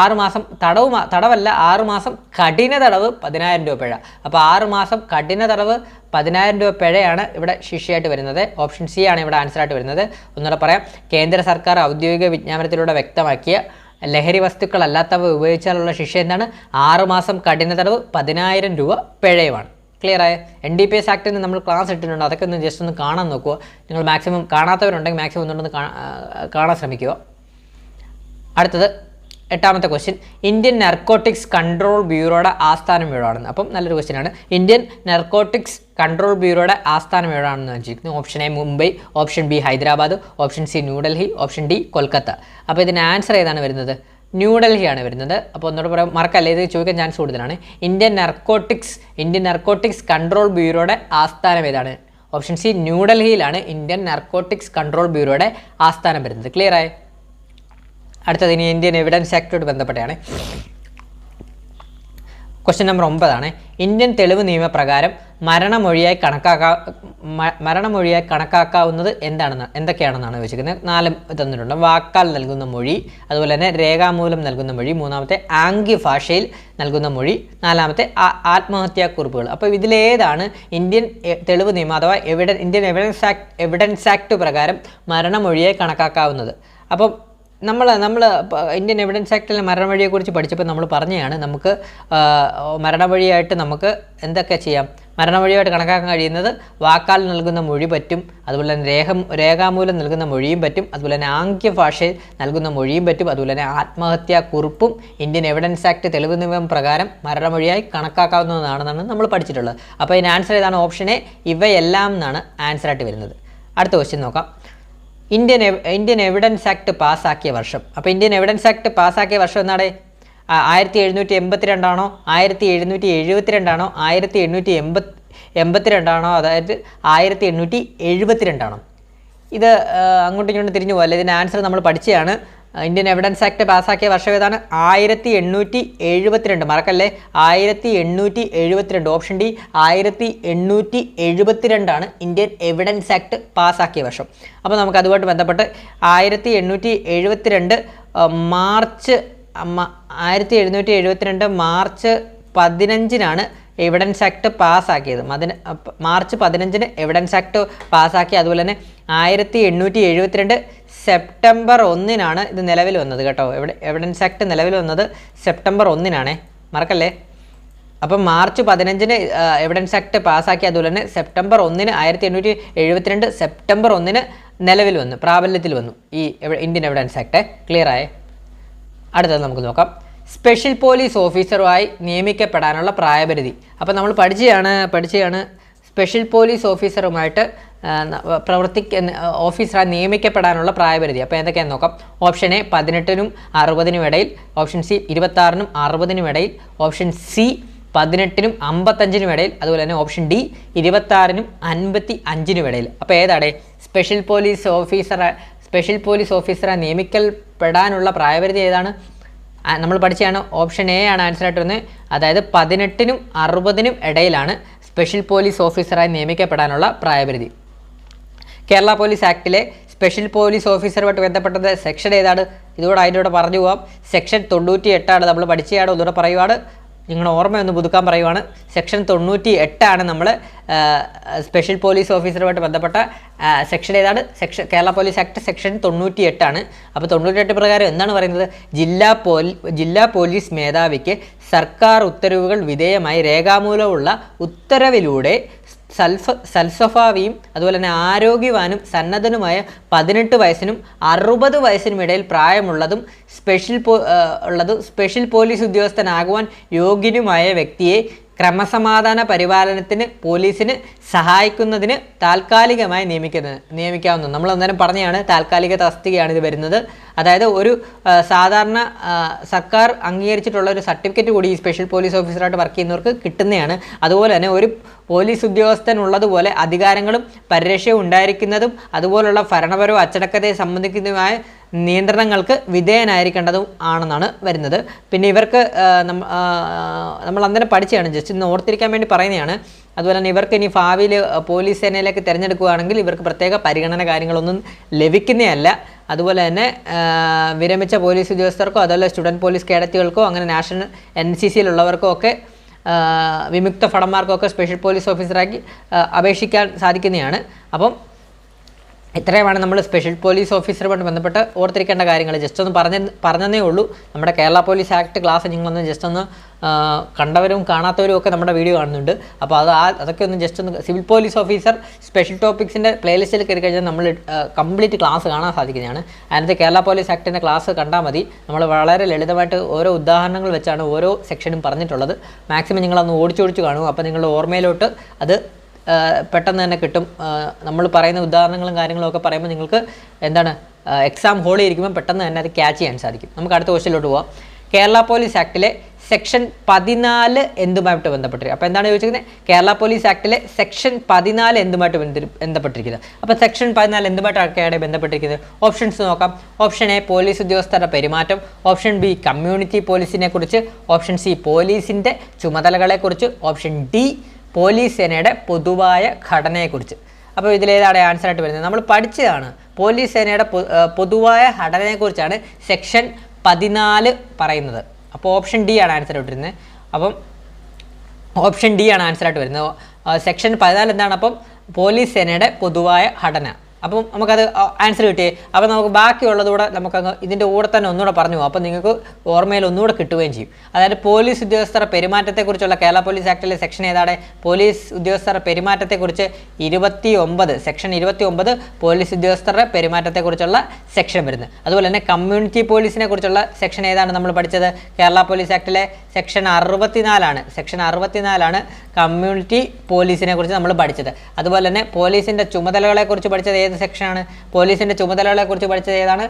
ആറ് മാസം തടവ് തടവല്ല ആറ് മാസം കഠിന തടവ് പതിനായിരം രൂപ പിഴ. അപ്പോൾ ആറ് മാസം കഠിന തടവ് പതിനായിരം രൂപ പിഴയാണ് ഇവിടെ ശിക്ഷയായിട്ട് വരുന്നത്. ഓപ്ഷൻ സി ആണ് ഇവിടെ ആൻസർ ആയിട്ട് വരുന്നത്. ഒന്നുകൂടെ പറയാം. കേന്ദ്ര സർക്കാർ ഔദ്യോഗിക വിജ്ഞാപനത്തിലൂടെ വ്യക്തമാക്കിയ ലഹരി വസ്തുക്കളല്ലാത്തവ ഉപയോഗിച്ചാലുള്ള ശിക്ഷ എന്താണ് ആറുമാസം കഠിന തടവ് പതിനായിരം രൂപ പിഴയുമാണ്. ക്ലിയർ ആയ? എൻ ഡി പി എസ് ആക്ടിൽ നിന്ന് നമ്മൾ ക്ലാസ് ഇട്ടിട്ടുണ്ട്. അതൊക്കെ ഒന്ന് ജസ്റ്റ് ഒന്ന് കാണാൻ നോക്കുക. നിങ്ങൾ മാക്സിമം കാണാത്തവരുണ്ടെങ്കിൽ മാക്സിമം ഒന്നുകൊണ്ടൊന്ന് കാണാൻ ശ്രമിക്കുക. അടുത്തത് എട്ടാമത്തെ ക്വസ്റ്റ്യൻ ഇന്ത്യൻ നർക്കോട്ടിക്സ് കൺട്രോൾ ബ്യൂറോയുടെ ആസ്ഥാനം എവിടെയാണെന്ന്. അപ്പം നല്ലൊരു ക്വസ്റ്റ്യൻ ആണ്. ഇന്ത്യൻ നർക്കോട്ടിക്സ് കൺട്രോൾ ബ്യൂറോയുടെ ആസ്ഥാനം എവിടെയാണെന്ന് വെച്ചിരിക്കുന്നു option A Mumbai option B Hyderabad option C New Delhi option D Kolkata. അപ്പോൾ ഇതിന് ആൻസർ ഏതാണ് വരുന്നത്? ന്യൂഡൽഹിയാണ് വരുന്നത്. അപ്പോൾ ഒന്നുകൂടെ പറയാം. മറക്കല്ല ഇത് ചോദിക്കാൻ ചാൻസ് കൂടുതലാണ്. Indian narcotics Indian narcotics control ബ്യൂറോയുടെ ആസ്ഥാനം ഏതാണ്? ഓപ്ഷൻ സി ന്യൂഡൽഹിയിലാണ് ഇന്ത്യൻ നർക്കോട്ടിക്സ് കൺട്രോൾ ബ്യൂറോയുടെ ആസ്ഥാനം വരുന്നത്. ക്ലിയർ ആയി? അടുത്തത് ഇനി ഇന്ത്യൻ എവിഡൻസ് ആക്ടോട് ബന്ധപ്പെട്ടാണ് ക്വസ്റ്റ്യൻ നമ്പർ ഒമ്പതാണ്. ഇന്ത്യൻ തെളിവ് നിയമപ്രകാരം മരണമൊഴിയായി കണക്കാക്കാ മരണമൊഴിയായി കണക്കാക്കാവുന്നത് എന്താണെന്ന് എന്തൊക്കെയാണെന്നാണ് ചോദിച്ചിരിക്കുന്നത്. നാല് തന്നിട്ടുണ്ട്. വാക്കാൽ നൽകുന്ന മൊഴി അതുപോലെ തന്നെ രേഖാമൂലം നൽകുന്ന മൊഴി മൂന്നാമത്തെ ആംഗ്യ ഭാഷയിൽ നൽകുന്ന മൊഴി നാലാമത്തെ ആത്മഹത്യാ ആത്മഹത്യാക്കുറിപ്പുകൾ. അപ്പോൾ ഇതിലേതാണ് ഇന്ത്യൻ തെളിവ് നിയമം അഥവാ evidence Indian evidence act evidence act പ്രകാരം മരണമൊഴിയായി കണക്കാക്കാവുന്നത്? അപ്പം നമ്മൾ നമ്മൾ ഇന്ത്യൻ എവിഡൻസ് ആക്ടിലെ മരണവഴിയെക്കുറിച്ച് പഠിച്ചപ്പോൾ നമ്മൾ പറഞ്ഞതാണ് നമുക്ക് മരണവഴിയായിട്ട് നമുക്ക് എന്തൊക്കെ ചെയ്യാം? മരണവഴിയായിട്ട് കണക്കാക്കാൻ കഴിയുന്നത് വാക്കാൽ നൽകുന്ന മൊഴി പറ്റും അതുപോലെ തന്നെ രേഖ രേഖാമൂലം നൽകുന്ന മൊഴിയും പറ്റും അതുപോലെ തന്നെ ആംഗ്യ ഭാഷയിൽ നൽകുന്ന മൊഴിയും പറ്റും അതുപോലെ തന്നെ ആത്മഹത്യാ കുറിപ്പും ഇന്ത്യൻ എവിഡൻസ് ആക്ട് തെളിവ് നിയമം പ്രകാരം മരണമൊഴിയായി കണക്കാക്കാവുന്നതാണെന്നാണ് നമ്മൾ പഠിച്ചിട്ടുള്ളത്. അപ്പോൾ ഇതിന് ആൻസർ ഏതാണ്? ഓപ്ഷൻ എ ഇവയെല്ലാം എന്നാണ് ആൻസറായിട്ട് വരുന്നത്. അടുത്ത ക്വസ്റ്റ്യൻ നോക്കാം. ഇന്ത്യൻ ഇന്ത്യൻ എവിഡൻസ് ആക്ട് പാസ്സാക്കിയ വർഷം. അപ്പോൾ ഇന്ത്യൻ എവിഡൻസ് ആക്ട് പാസ്സാക്കിയ വർഷം എന്നാണ് ആയിരത്തി എഴുന്നൂറ്റി എൺപത്തിരണ്ടാണോ ആയിരത്തി എഴുന്നൂറ്റി എഴുപത്തിരണ്ടാണോ ആയിരത്തി എണ്ണൂറ്റി എൺപത്തി എൺപത്തിരണ്ടാണോ അതായത് ആയിരത്തി എണ്ണൂറ്റി എഴുപത്തിരണ്ടാണോ ഇത് അങ്ങോട്ടും ഇങ്ങോട്ടും തിരിഞ്ഞു പോലെ ഇതിന്റെ ആൻസർ നമ്മൾ പഠിച്ചതാണ്. ഇന്ത്യൻ എവിഡൻസ് ആക്ട് പാസ്സാക്കിയ വർഷം ഏതാണ്? ആയിരത്തി എണ്ണൂറ്റി എഴുപത്തിരണ്ട് മറക്കല്ലേ? ആയിരത്തി എണ്ണൂറ്റി എഴുപത്തിരണ്ട് ഓപ്ഷൻ ഡി ആയിരത്തി എണ്ണൂറ്റി എഴുപത്തിരണ്ടാണ് ഇന്ത്യൻ എവിഡൻസ് ആക്ട് പാസ്സാക്കിയ വർഷം. അപ്പോൾ നമുക്ക് അതുമായിട്ട് ബന്ധപ്പെട്ട് ആയിരത്തി എണ്ണൂറ്റി എഴുപത്തിരണ്ട് മാർച്ച് ആയിരത്തി എഴുന്നൂറ്റി എഴുപത്തിരണ്ട് മാർച്ച് പതിനഞ്ചിനാണ് എവിഡൻസ് ആക്ട് പാസ്സാക്കിയത്. അതിന് മാർച്ച് പതിനഞ്ചിന് എവിഡൻസ് ആക്ട് പാസ്സാക്കി. അതുപോലെ തന്നെ ആയിരത്തി എണ്ണൂറ്റി എഴുപത്തിരണ്ട് സെപ്റ്റംബർ ഒന്നിനാണ് ഇത് നിലവിൽ വന്നത് കേട്ടോ. എവിടെ എവിഡൻസ് ആക്ട് നിലവിൽ വന്നത് സെപ്റ്റംബർ ഒന്നിനാണേ. മറക്കല്ലേ? അപ്പം മാർച്ച് പതിനഞ്ചിന് എവിഡൻസ് ആക്ട് പാസ്സാക്കി അതുപോലെ തന്നെ സെപ്റ്റംബർ ഒന്നിന് ആയിരത്തി എണ്ണൂറ്റി എഴുപത്തിരണ്ട് സെപ്റ്റംബർ ഒന്നിന് നിലവിൽ വന്നു പ്രാബല്യത്തിൽ വന്നു ഈ ഇന്ത്യൻ എവിഡൻസ് ആക്ട് ക്ലിയർ ആയേ? അടുത്തത് നമുക്ക് നോക്കാം. സ്പെഷ്യൽ പോലീസ് ഓഫീസറുമായി നിയമിക്കപ്പെടാനുള്ള പ്രായപരിധി. അപ്പോൾ നമ്മൾ പഠിച്ചതാണ് പഠിച്ചതാണ് സ്പെഷ്യൽ പോലീസ് ഓഫീസറുമായിട്ട് പ്രവർത്തി ഓഫീസറായി നിയമിക്കപ്പെടാനുള്ള പ്രായപരിധി. അപ്പോൾ എന്തൊക്കെയാണ് നോക്കാം. ഓപ്ഷൻ എ പതിനെട്ടിനും അറുപതിനും ഇടയിൽ ഓപ്ഷൻ സി ഇരുപത്താറിനും അറുപതിനും ഇടയിൽ ഓപ്ഷൻ സി പതിനെട്ടിനും അമ്പത്തഞ്ചിനും ഇടയിൽ അതുപോലെ തന്നെ ഓപ്ഷൻ ഡി ഇരുപത്താറിനും അൻപത്തി അഞ്ചിനും ഇടയിൽ. അപ്പോൾ ഏതാണ്? Special police officer special police ഓഫീസറെ നിയമിക്കപ്പെടാനുള്ള പ്രായപരിധി ഏതാണ്? നമ്മൾ പഠിച്ചതാണ് ഓപ്ഷൻ എ ആണ് ആൻസർ ആയിട്ട് വന്നത് അതായത് പതിനെട്ടിനും അറുപതിനും ഇടയിലാണ് സ്പെഷ്യൽ പോലീസ് ഓഫീസറായി നിയമിക്കപ്പെടാനുള്ള പ്രായപരിധി. കേരള പോലീസ് ആക്ടിലെ സ്പെഷ്യൽ പോലീസ് ഓഫീസറുമായിട്ട് ബന്ധപ്പെട്ടത് സെക്ഷൻ ഏതാണ്? ഇതുകൂടെ അതിന്റെ പറഞ്ഞു പോകാം സെക്ഷൻ തൊണ്ണൂറ്റി എട്ടാണ് നമ്മൾ പഠിച്ചതാണ് ഒന്നുകൂടെ പറയുവാണ്. നിങ്ങളുടെ ഓർമ്മയൊന്ന് പുതുക്കാൻ പറയുവാണ്. സെക്ഷൻ തൊണ്ണൂറ്റി എട്ടാണ് നമ്മൾ സ്പെഷ്യൽ പോലീസ് ഓഫീസറുമായിട്ട് ബന്ധപ്പെട്ട സെക്ഷൻ ഏതാണ്? Section Kerala police act section തൊണ്ണൂറ്റി എട്ടാണ് അപ്പോൾ തൊണ്ണൂറ്റി എട്ട് പ്രകാരം എന്താണ് പറയുന്നത്? ജില്ലാ പോലീ ജില്ലാ പോലീസ് മേധാവിക്ക് സർക്കാർ ഉത്തരവുകൾ വിധേയമായി രേഖാമൂലമുള്ള ഉത്തരവിലൂടെ സൽഫ സൽസഫാവിയും അതുപോലെ തന്നെ ആരോഗ്യവാനും സന്നദ്ധനുമായ പതിനെട്ട് വയസ്സിനും അറുപത് വയസ്സിനും ഇടയിൽ പ്രായമുള്ളതും സ്പെഷ്യൽ പോ ഉള്ളതും സ്പെഷ്യൽ പോലീസ് ഉദ്യോഗസ്ഥനാകുവാൻ യോഗ്യനുമായ വ്യക്തിയെ ക്രമസമാധാന പരിപാലനത്തിന് പോലീസിന് സഹായിക്കുന്നതിന് താൽക്കാലികമായി നിയമിക്കുന്നത് നിയമിക്കാവുന്നത് നമ്മൾ അന്നേരം പറഞ്ഞതാണ് താൽക്കാലിക തസ്തികയാണ് ഇത് വരുന്നത്. അതായത് ഒരു സാധാരണ സർക്കാർ അംഗീകരിച്ചിട്ടുള്ള ഒരു സർട്ടിഫിക്കറ്റ് കൂടി ഈ സ്പെഷ്യൽ പോലീസ് ഓഫീസറായിട്ട് വർക്ക് ചെയ്യുന്നവർക്ക് കിട്ടുന്നതാണ്. അതുപോലെ തന്നെ ഒരു പോലീസ് ഉദ്യോഗസ്ഥൻ ഉള്ളതുപോലെ അധികാരങ്ങളും പരിരക്ഷയും ഉണ്ടായിരിക്കുന്നതും അതുപോലുള്ള ഭരണപരവും അച്ചടക്കത്തെ സംബന്ധിക്കുന്നതുമായ നിയന്ത്രണങ്ങൾക്ക് വിധേയനായിരിക്കേണ്ടതും ആണെന്നാണ് വരുന്നത്. പിന്നെ ഇവർക്ക് നമ്മൾ അന്നേരം പഠിച്ചതാണ്. ജസ്റ്റ് ഇന്ന് ഓർത്തിരിക്കാൻ വേണ്ടി പറയുന്നതാണ്. അതുപോലെ തന്നെ ഇവർക്ക് ഇനി ഭാവിയിൽ പോലീസ് സേനയിലേക്ക് തിരഞ്ഞെടുക്കുകയാണെങ്കിൽ ഇവർക്ക് പ്രത്യേക പരിഗണന കാര്യങ്ങളൊന്നും ലഭിക്കുന്നതല്ല അതുപോലെ തന്നെ വിരമിച്ച പോലീസ് ഉദ്യോഗസ്ഥർക്കോ അതുപോലെ സ്റ്റുഡന്റ് പോലീസ് കേഡറ്റുകൾക്കോ അങ്ങനെ നാഷണൽ എൻ സി സിയിലുള്ളവർക്കോ ഒക്കെ വിമുക്ത ഭടന്മാർക്കൊക്കെ സ്പെഷ്യൽ പോലീസ് ഓഫീസറാക്കി അപേക്ഷിക്കാൻ സാധിക്കുന്നതാണ്. അപ്പം ഇത്രയുമാണ് നമ്മൾ സ്പെഷ്യൽ പോലീസ് ഓഫീസറുമായിട്ട് ബന്ധപ്പെട്ട് ഓർത്തിരിക്കേണ്ട കാര്യങ്ങൾ. ജസ്റ്റ് ഒന്ന് പറഞ്ഞ പറഞ്ഞതേ ഉള്ളൂ. നമ്മുടെ കേരള പോലീസ് ആക്ട് ക്ലാസ് നിങ്ങളൊന്ന് ജസ്റ്റ് ഒന്ന് കണ്ടവരും കാണാത്തവരും ഒക്കെ നമ്മുടെ വീഡിയോ കാണുന്നുണ്ട്. അപ്പോൾ അത് ആ അതൊക്കെ ഒന്ന് ജസ്റ്റ് ഒന്ന് സിവിൽ പോലീസ് ഓഫീസർ സ്പെഷ്യൽ ടോപ്പിക്സിന്റെ പ്ലേലിസ്റ്റിൽ കയറി കഴിഞ്ഞാൽ നമ്മൾ കംപ്ലീറ്റ് ക്ലാസ് കാണാൻ സാധിക്കുന്നതാണ്. അതിനകത്ത് കേരള പോലീസ് ആക്ടിന്റെ ക്ലാസ് കണ്ടാൽ മതി. നമ്മൾ വളരെ ലളിതമായിട്ട് ഓരോ ഉദാഹരണങ്ങൾ വെച്ചാണ് ഓരോ സെക്ഷനും പറഞ്ഞിട്ടുള്ളത്. മാക്സിമം നിങ്ങളൊന്ന് ഓടിച്ചോടിച്ച് കാണും അപ്പോൾ നിങ്ങളുടെ ഓർമ്മയിലോട്ട് അത് പെട്ടെന്ന് തന്നെ കിട്ടും. നമ്മൾ പറയുന്ന ഉദാഹരണങ്ങളും കാര്യങ്ങളും ഒക്കെ പറയുമ്പോൾ നിങ്ങൾക്ക് എന്താണ് എക്സാം ഹോളിൽ ഇരിക്കുമ്പോൾ പെട്ടെന്ന് തന്നെ അത് ക്യാച്ച് ചെയ്യാൻ സാധിക്കും. നമുക്ക് അടുത്ത ക്വസ്റ്റിലോട്ട് പോവാം. കേരള പോലീസ് ആക്ടിലെ സെക്ഷൻ പതിനാല് എന്തുമായിട്ട് ബന്ധപ്പെട്ടിരിക്കും അപ്പോൾ എന്താണ് ചോദിച്ചിരിക്കുന്നത്? കേരള പോലീസ് ആക്ടിലെ സെക്ഷൻ പതിനാല് എന്തുമായിട്ട് ബന്ധ- ബന്ധപ്പെട്ടിരിക്കുന്നത് അപ്പോൾ സെക്ഷൻ പതിനാല് എന്തുമായിട്ടൊക്കെയാണ് ബന്ധപ്പെട്ടിരിക്കുന്നത്? ഓപ്ഷൻസ് നോക്കാം. ഓപ്ഷൻ എ പോലീസ് ഉദ്യോഗസ്ഥരുടെ പെരുമാറ്റം. ഓപ്ഷൻ ബി കമ്മ്യൂണിറ്റി പോലീസിനെ കുറിച്ച്. ഓപ്ഷൻ സി പോലീസിന്റെ ചുമതലകളെക്കുറിച്ച് ഓപ്ഷൻ ഡി പോലീസ് സേനയുടെ പൊതുവായ ഘടനയെക്കുറിച്ച്. അപ്പോൾ ഇതിലേതാണ് ആൻസർ ആയിട്ട് വരുന്നത്. നമ്മൾ പഠിച്ചതാണ് പോലീസ് സേനയുടെ പൊതുവായ ഘടനയെക്കുറിച്ചാണ് സെക്ഷൻ പതിനാല് പറയുന്നത്. അപ്പോൾ ഓപ്ഷൻ ഡി ആണ് ആൻസർ വരുന്നത് അപ്പം ഓപ്ഷൻ ഡി ആണ് ആൻസർ ആയിട്ട് വരുന്നത് സെക്ഷൻ പതിനാല് എന്താണ്? അപ്പം പോലീസ് സേനയുടെ പൊതുവായ ഘടന. അപ്പം നമുക്കത് ആൻസർ കിട്ടി അപ്പം നമുക്ക് ബാക്കിയുള്ളതുകൂടെ നമുക്ക് നമുക്കങ്ങ് ഇതിന്റെ കൂടെ തന്നെ ഒന്നുകൂടെ പറഞ്ഞു പോകും അപ്പം നിങ്ങൾക്ക് ഓർമ്മയിൽ ഒന്നുകൂടെ കിട്ടുകയും ചെയ്യും. അതായത് പോലീസ് ഉദ്യോഗസ്ഥരുടെ പെരുമാറ്റത്തെക്കുറിച്ചുള്ള കേരള പോലീസ് ആക്ടിലെ സെക്ഷൻ ഏതാണ്? പോലീസ് ഉദ്യോഗസ്ഥരുടെ പെരുമാറ്റത്തെക്കുറിച്ച് ഇരുപത്തി ഒമ്പത് സെക്ഷൻ ഇരുപത്തി ഒമ്പത് പോലീസ് ഉദ്യോഗസ്ഥരുടെ പെരുമാറ്റത്തെക്കുറിച്ചുള്ള സെക്ഷൻ വരുന്നത്. അതുപോലെ തന്നെ കമ്മ്യൂണിറ്റി പോലീസിനെ കുറിച്ചുള്ള സെക്ഷൻ ഏതാണ് നമ്മൾ പഠിച്ചത്? കേരള പോലീസ് ആക്ടിലെ സെക്ഷൻ അറുപത്തിനാലാണ്. സെക്ഷൻ അറുപത്തിനാലാണ് കമ്മ്യൂണിറ്റി പോലീസിനെ കുറിച്ച് നമ്മൾ പഠിച്ചത്. അതുപോലെ തന്നെ പോലീസിന്റെ ചുമതലകളെക്കുറിച്ച് പഠിച്ചത് ഏത് സെക്ഷനാണ്. പോലീസിന്റെ ചുമതലകളെ കുറിച്ച് പഠിച്ചത് ഏതാണ്?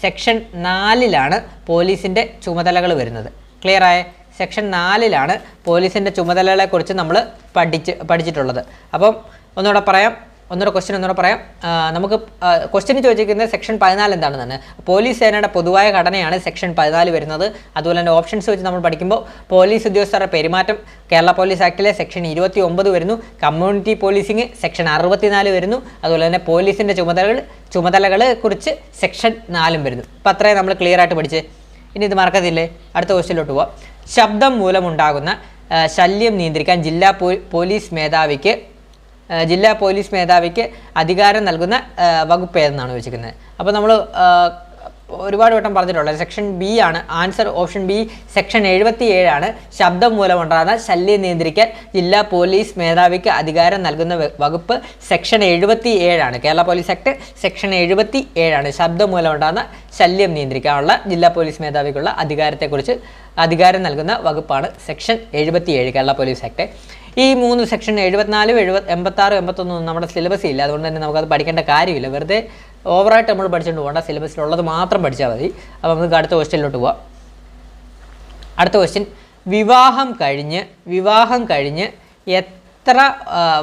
സെക്ഷൻ നാലിലാണ് പോലീസിന്റെ ചുമതലകൾ വരുന്നത്. ക്ലിയർ ആയ? സെക്ഷൻ നാലിലാണ് പോലീസിന്റെ ചുമതലകളെക്കുറിച്ച് നമ്മൾ പഠിച്ച് പഠിച്ചിട്ടുള്ളത്. അപ്പം ഒന്നുകൂടെ പറയാം. ഒന്നുകൂടെ ക്വസ്റ്റ്യൻ ഒന്നുകൂടെ പറയാം. നമുക്ക് ക്വസ്റ്റ്യൻ ചോദിച്ചിരിക്കുന്നത് സെക്ഷൻ പതിനാല് എന്താണെന്നാണ്. പോലീസ് സേനയുടെ പൊതുവായ ഘടനയാണ് സെക്ഷൻ പതിനാല് വരുന്നത്. അതുപോലെ തന്നെ ഓപ്ഷൻസ് വെച്ച് നമ്മൾ പഠിക്കുമ്പോൾ പോലീസ് ഉദ്യോഗസ്ഥരുടെ പെരുമാറ്റം കേരള പോലീസ് ആക്ടിലെ സെക്ഷൻ ഇരുപത്തി ഒമ്പത് വരുന്നു. കമ്മ്യൂണിറ്റി പോലീസിങ് സെക്ഷൻ അറുപത്തിനാല് വരുന്നു. അതുപോലെ തന്നെ പോലീസിന്റെ ചുമതലകൾ ചുമതലകളെ കുറിച്ച് സെക്ഷൻ നാലും വരുന്നു. അപ്പം അത്രയും നമ്മൾ ക്ലിയർ ആയിട്ട് പഠിച്ച്. ഇനി ഇത് മറക്കത്തില്ലേ അടുത്ത ക്വസ്റ്റ്യനിലോട്ട് പോവാം. ശബ്ദം മൂലമുണ്ടാകുന്ന ശല്യം നിയന്ത്രിക്കാൻ ജില്ലാ പോലീസ് മേധാവിക്ക് ജില്ലാ പോലീസ് മേധാവിക്ക് അധികാരം നൽകുന്ന വകുപ്പ് ഏതെന്നാണ് ചോദിച്ചിരിക്കുന്നത്? അപ്പോൾ നമ്മൾ ഒരുപാട് വട്ടം പറഞ്ഞിട്ടുള്ളത് സെക്ഷൻ ബി ആണ് ആൻസർ ഓപ്ഷൻ ബി സെക്ഷൻ എഴുപത്തി ഏഴാണ് ശബ്ദം മൂലമുണ്ടാകുന്ന ശല്യം നിയന്ത്രിക്കാൻ ജില്ലാ പോലീസ് മേധാവിക്ക് അധികാരം നൽകുന്ന വകുപ്പ് സെക്ഷൻ എഴുപത്തി ഏഴാണ് കേരള പോലീസ് ആക്ട് സെക്ഷൻ എഴുപത്തി ഏഴാണ് ശബ്ദം മൂലമുണ്ടാകുന്ന ശല്യം നിയന്ത്രിക്കാനുള്ള ജില്ലാ പോലീസ് മേധാവിക്കുള്ള അധികാരത്തെക്കുറിച്ച് അധികാരം നൽകുന്ന വകുപ്പാണ് സെക്ഷൻ എഴുപത്തി ഏഴ് കേരള പോലീസ് ആക്ട്. ഈ മൂന്ന് സെക്ഷൻ എഴുപത്തിനാലും എഴുപത് എൺപത്താറും എൺപത്തൊന്നും നമ്മുടെ സിലബസ് ഇല്ല. അതുകൊണ്ട് തന്നെ നമുക്കത് പഠിക്കേണ്ട കാര്യമില്ല. വെറുതെ ഓവറായിട്ട് നമ്മൾ പഠിച്ചുകൊണ്ട് പോകേണ്ട. സിലബസിലുള്ളത് മാത്രം പഠിച്ചാൽ മതി. അപ്പോൾ നമുക്ക് അടുത്ത ക്വസ്റ്റ്യനിലോട്ട് പോവാം. അടുത്ത ക്വസ്റ്റ്യൻ വിവാഹം കഴിഞ്ഞ് വിവാഹം കഴിഞ്ഞ് എത്ര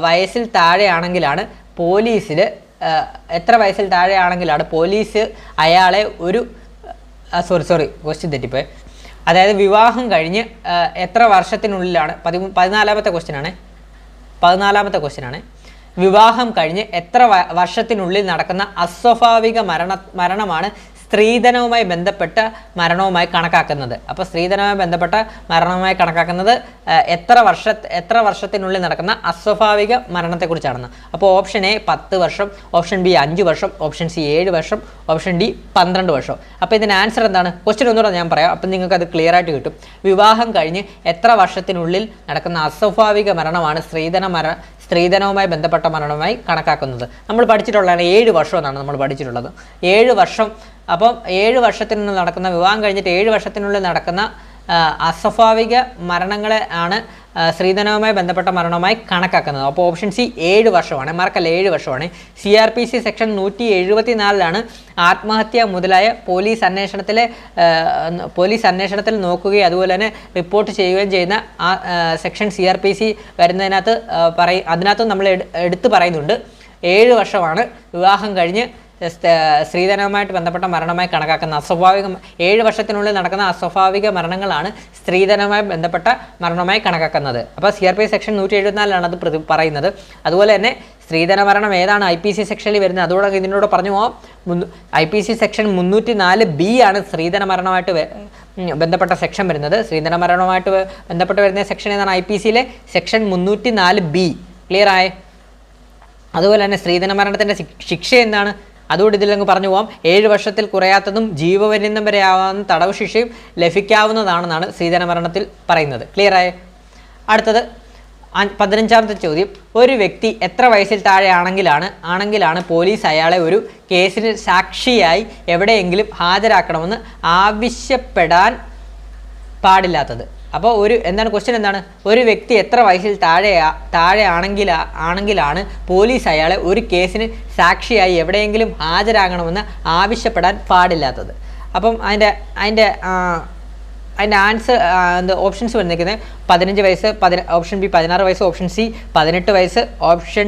വയസ്സിൽ താഴെയാണെങ്കിലാണ് പോലീസിൽ എത്ര വയസ്സിൽ താഴെയാണെങ്കിലാണ് പോലീസ് അയാളെ ഒരു സോറി സോറി ക്വസ്റ്റ്യൻ തെറ്റിപ്പോയി. അതായത് വിവാഹം കഴിഞ്ഞ് എത്ര വർഷത്തിനുള്ളിലാണ്? പതി പതിനാലാമത്തെ ക്വസ്റ്റ്യൻ ആണ്. പതിനാലാമത്തെ ക്വസ്റ്റ്യൻ ആണ്. വിവാഹം കഴിഞ്ഞ് എത്ര വർഷത്തിനുള്ളിൽ നടക്കുന്ന അസ്വാഭാവിക മരണ മരണമാണ് സ്ത്രീധനവുമായി ബന്ധപ്പെട്ട മരണവുമായി കണക്കാക്കുന്നത്. അപ്പോൾ സ്ത്രീധനവുമായി ബന്ധപ്പെട്ട മരണവുമായി കണക്കാക്കുന്നത് എത്ര വർഷ എത്ര വർഷത്തിനുള്ളിൽ നടക്കുന്ന അസ്വാഭാവിക മരണത്തെക്കുറിച്ചാണെന്ന്. അപ്പോൾ ഓപ്ഷൻ എ പത്ത് വർഷം ഓപ്ഷൻ ബി അഞ്ച് വർഷം ഓപ്ഷൻ സി ഏഴ് വർഷം ഓപ്ഷൻ ഡി പന്ത്രണ്ട് വർഷം. അപ്പോൾ ഇതിന് ആൻസർ എന്താണ്? ക്വസ്റ്റ്യൻ ഒന്നുകൂടെ ഞാൻ പറയാം. അപ്പം നിങ്ങൾക്ക് അത് ക്ലിയർ ആയിട്ട് കിട്ടും. വിവാഹം കഴിഞ്ഞ് എത്ര വർഷത്തിനുള്ളിൽ നടക്കുന്ന അസ്വാഭാവിക മരണമാണ് സ്ത്രീധന മര സ്ത്രീധനവുമായി ബന്ധപ്പെട്ട മരണവുമായി കണക്കാക്കുന്നത്. നമ്മൾ പഠിച്ചിട്ടുള്ളതാണ് ഏഴ് വർഷം എന്നാണ് നമ്മൾ പഠിച്ചിട്ടുള്ളത്. ഏഴ് വർഷം അപ്പം ഏഴ് വർഷത്തിനുള്ളിൽ നടക്കുന്ന വിവാഹം കഴിഞ്ഞിട്ട് ഏഴ് വർഷത്തിനുള്ളിൽ നടക്കുന്ന അസ്വാഭാവിക മരണങ്ങളെ ആണ് സ്ത്രീധനവുമായി ബന്ധപ്പെട്ട മരണവുമായി കണക്കാക്കുന്നത്. അപ്പോൾ ഓപ്ഷൻ സി ഏഴ് വർഷമാണ്. മറക്കല്ല ഏഴ് വർഷമാണ്. C R P C section നൂറ്റി എഴുപത്തി നാലിലാണ് ആത്മഹത്യ മുതലായ പോലീസ് അന്വേഷണത്തിലെ പോലീസ് അന്വേഷണത്തിൽ നോക്കുകയും അതുപോലെ തന്നെ റിപ്പോർട്ട് ചെയ്യുകയും ചെയ്യുന്ന ആ section C R P C വരുന്നതിനകത്ത് പറയും അതിനകത്തും നമ്മൾ എടു- എടുത്തു പറയുന്നുണ്ട്. ഏഴ് വർഷമാണ് വിവാഹം കഴിഞ്ഞ് സ്ത്രീധനവുമായിട്ട് ബന്ധപ്പെട്ട മരണമായി കണക്കാക്കുന്ന അസ്വാഭാവിക ഏഴ് വർഷത്തിനുള്ളിൽ നടക്കുന്ന അസ്വാഭാവിക മരണങ്ങളാണ് സ്ത്രീധനവുമായി ബന്ധപ്പെട്ട മരണമായി കണക്കാക്കുന്നത്. അപ്പോൾ സി ആർ പി സെക്ഷൻ നൂറ്റി എഴുപത്തിനാലിലാണ് അത് പ്രതി പറയുന്നത്. അതുപോലെ തന്നെ സ്ത്രീധന മരണം ഏതാണ്? ഐ പി സി സെക്ഷനിൽ വരുന്നത്. അതോടെ ഇതിനോട് പറഞ്ഞു പോകാം ഐ പി സി സെക്ഷൻ മുന്നൂറ്റി നാല് ബി ആണ് സ്ത്രീധന മരണമായിട്ട് ബന്ധപ്പെട്ട സെക്ഷൻ വരുന്നത്. സ്ത്രീധന മരണവുമായിട്ട് ബന്ധപ്പെട്ട് വരുന്ന സെക്ഷൻ ഏതാണ് ഐ പി സിയിലെ സെക്ഷൻ മുന്നൂറ്റി നാല് ബി ക്ലിയർ ആയേ? അതുപോലെ തന്നെ സ്ത്രീധന മരണത്തിന്റെ ശിക്ഷ എന്താണ്? അതുകൊണ്ട് ഇതിലങ്ങ് പറഞ്ഞു പോകാം ഏഴ് വർഷത്തിൽ കുറയാത്തതും ജീവപര്യന്തം വരെ തടവ് ശിക്ഷയും ലഭിക്കാവുന്നതാണെന്നാണ് സ്ത്രീധന മരണത്തിൽ പറയുന്നത്. ക്ലിയർ ആയ? അടുത്തത് പതിനഞ്ചാമത്തെ ചോദ്യം. ഒരു വ്യക്തി എത്ര വയസ്സിൽ താഴെ ആണെങ്കിലാണ് ആണെങ്കിലാണ് പോലീസ് അയാളെ ഒരു കേസിന് സാക്ഷിയായി എവിടെയെങ്കിലും ഹാജരാക്കണമെന്ന് ആവശ്യപ്പെടാൻ പാടില്ലാത്തത്. അപ്പോൾ ഒരു എന്താണ് ക്വസ്റ്റ്യൻ എന്താണ്? ഒരു വ്യക്തി എത്ര വയസ്സിൽ താഴെ താഴെ ആണെങ്കിൽ ആണെങ്കിലാണ് പോലീസ് അയാളെ ഒരു കേസിന് സാക്ഷിയായി എവിടെയെങ്കിലും ഹാജരാകണമെന്ന് ആവശ്യപ്പെടാൻ പാടില്ലാത്തത്. അപ്പം അതിന്റെ അതിന്റെ അതിന്റെ ആൻസർ എന്താ ഓപ്ഷൻസ് വന്നിരിക്കുന്നത് പതിനഞ്ച് വയസ്സ് പതിന ഓപ്ഷൻ ബി പതിനാറ് വയസ്സ് ഓപ്ഷൻ സി പതിനെട്ട് വയസ്സ് ഓപ്ഷൻ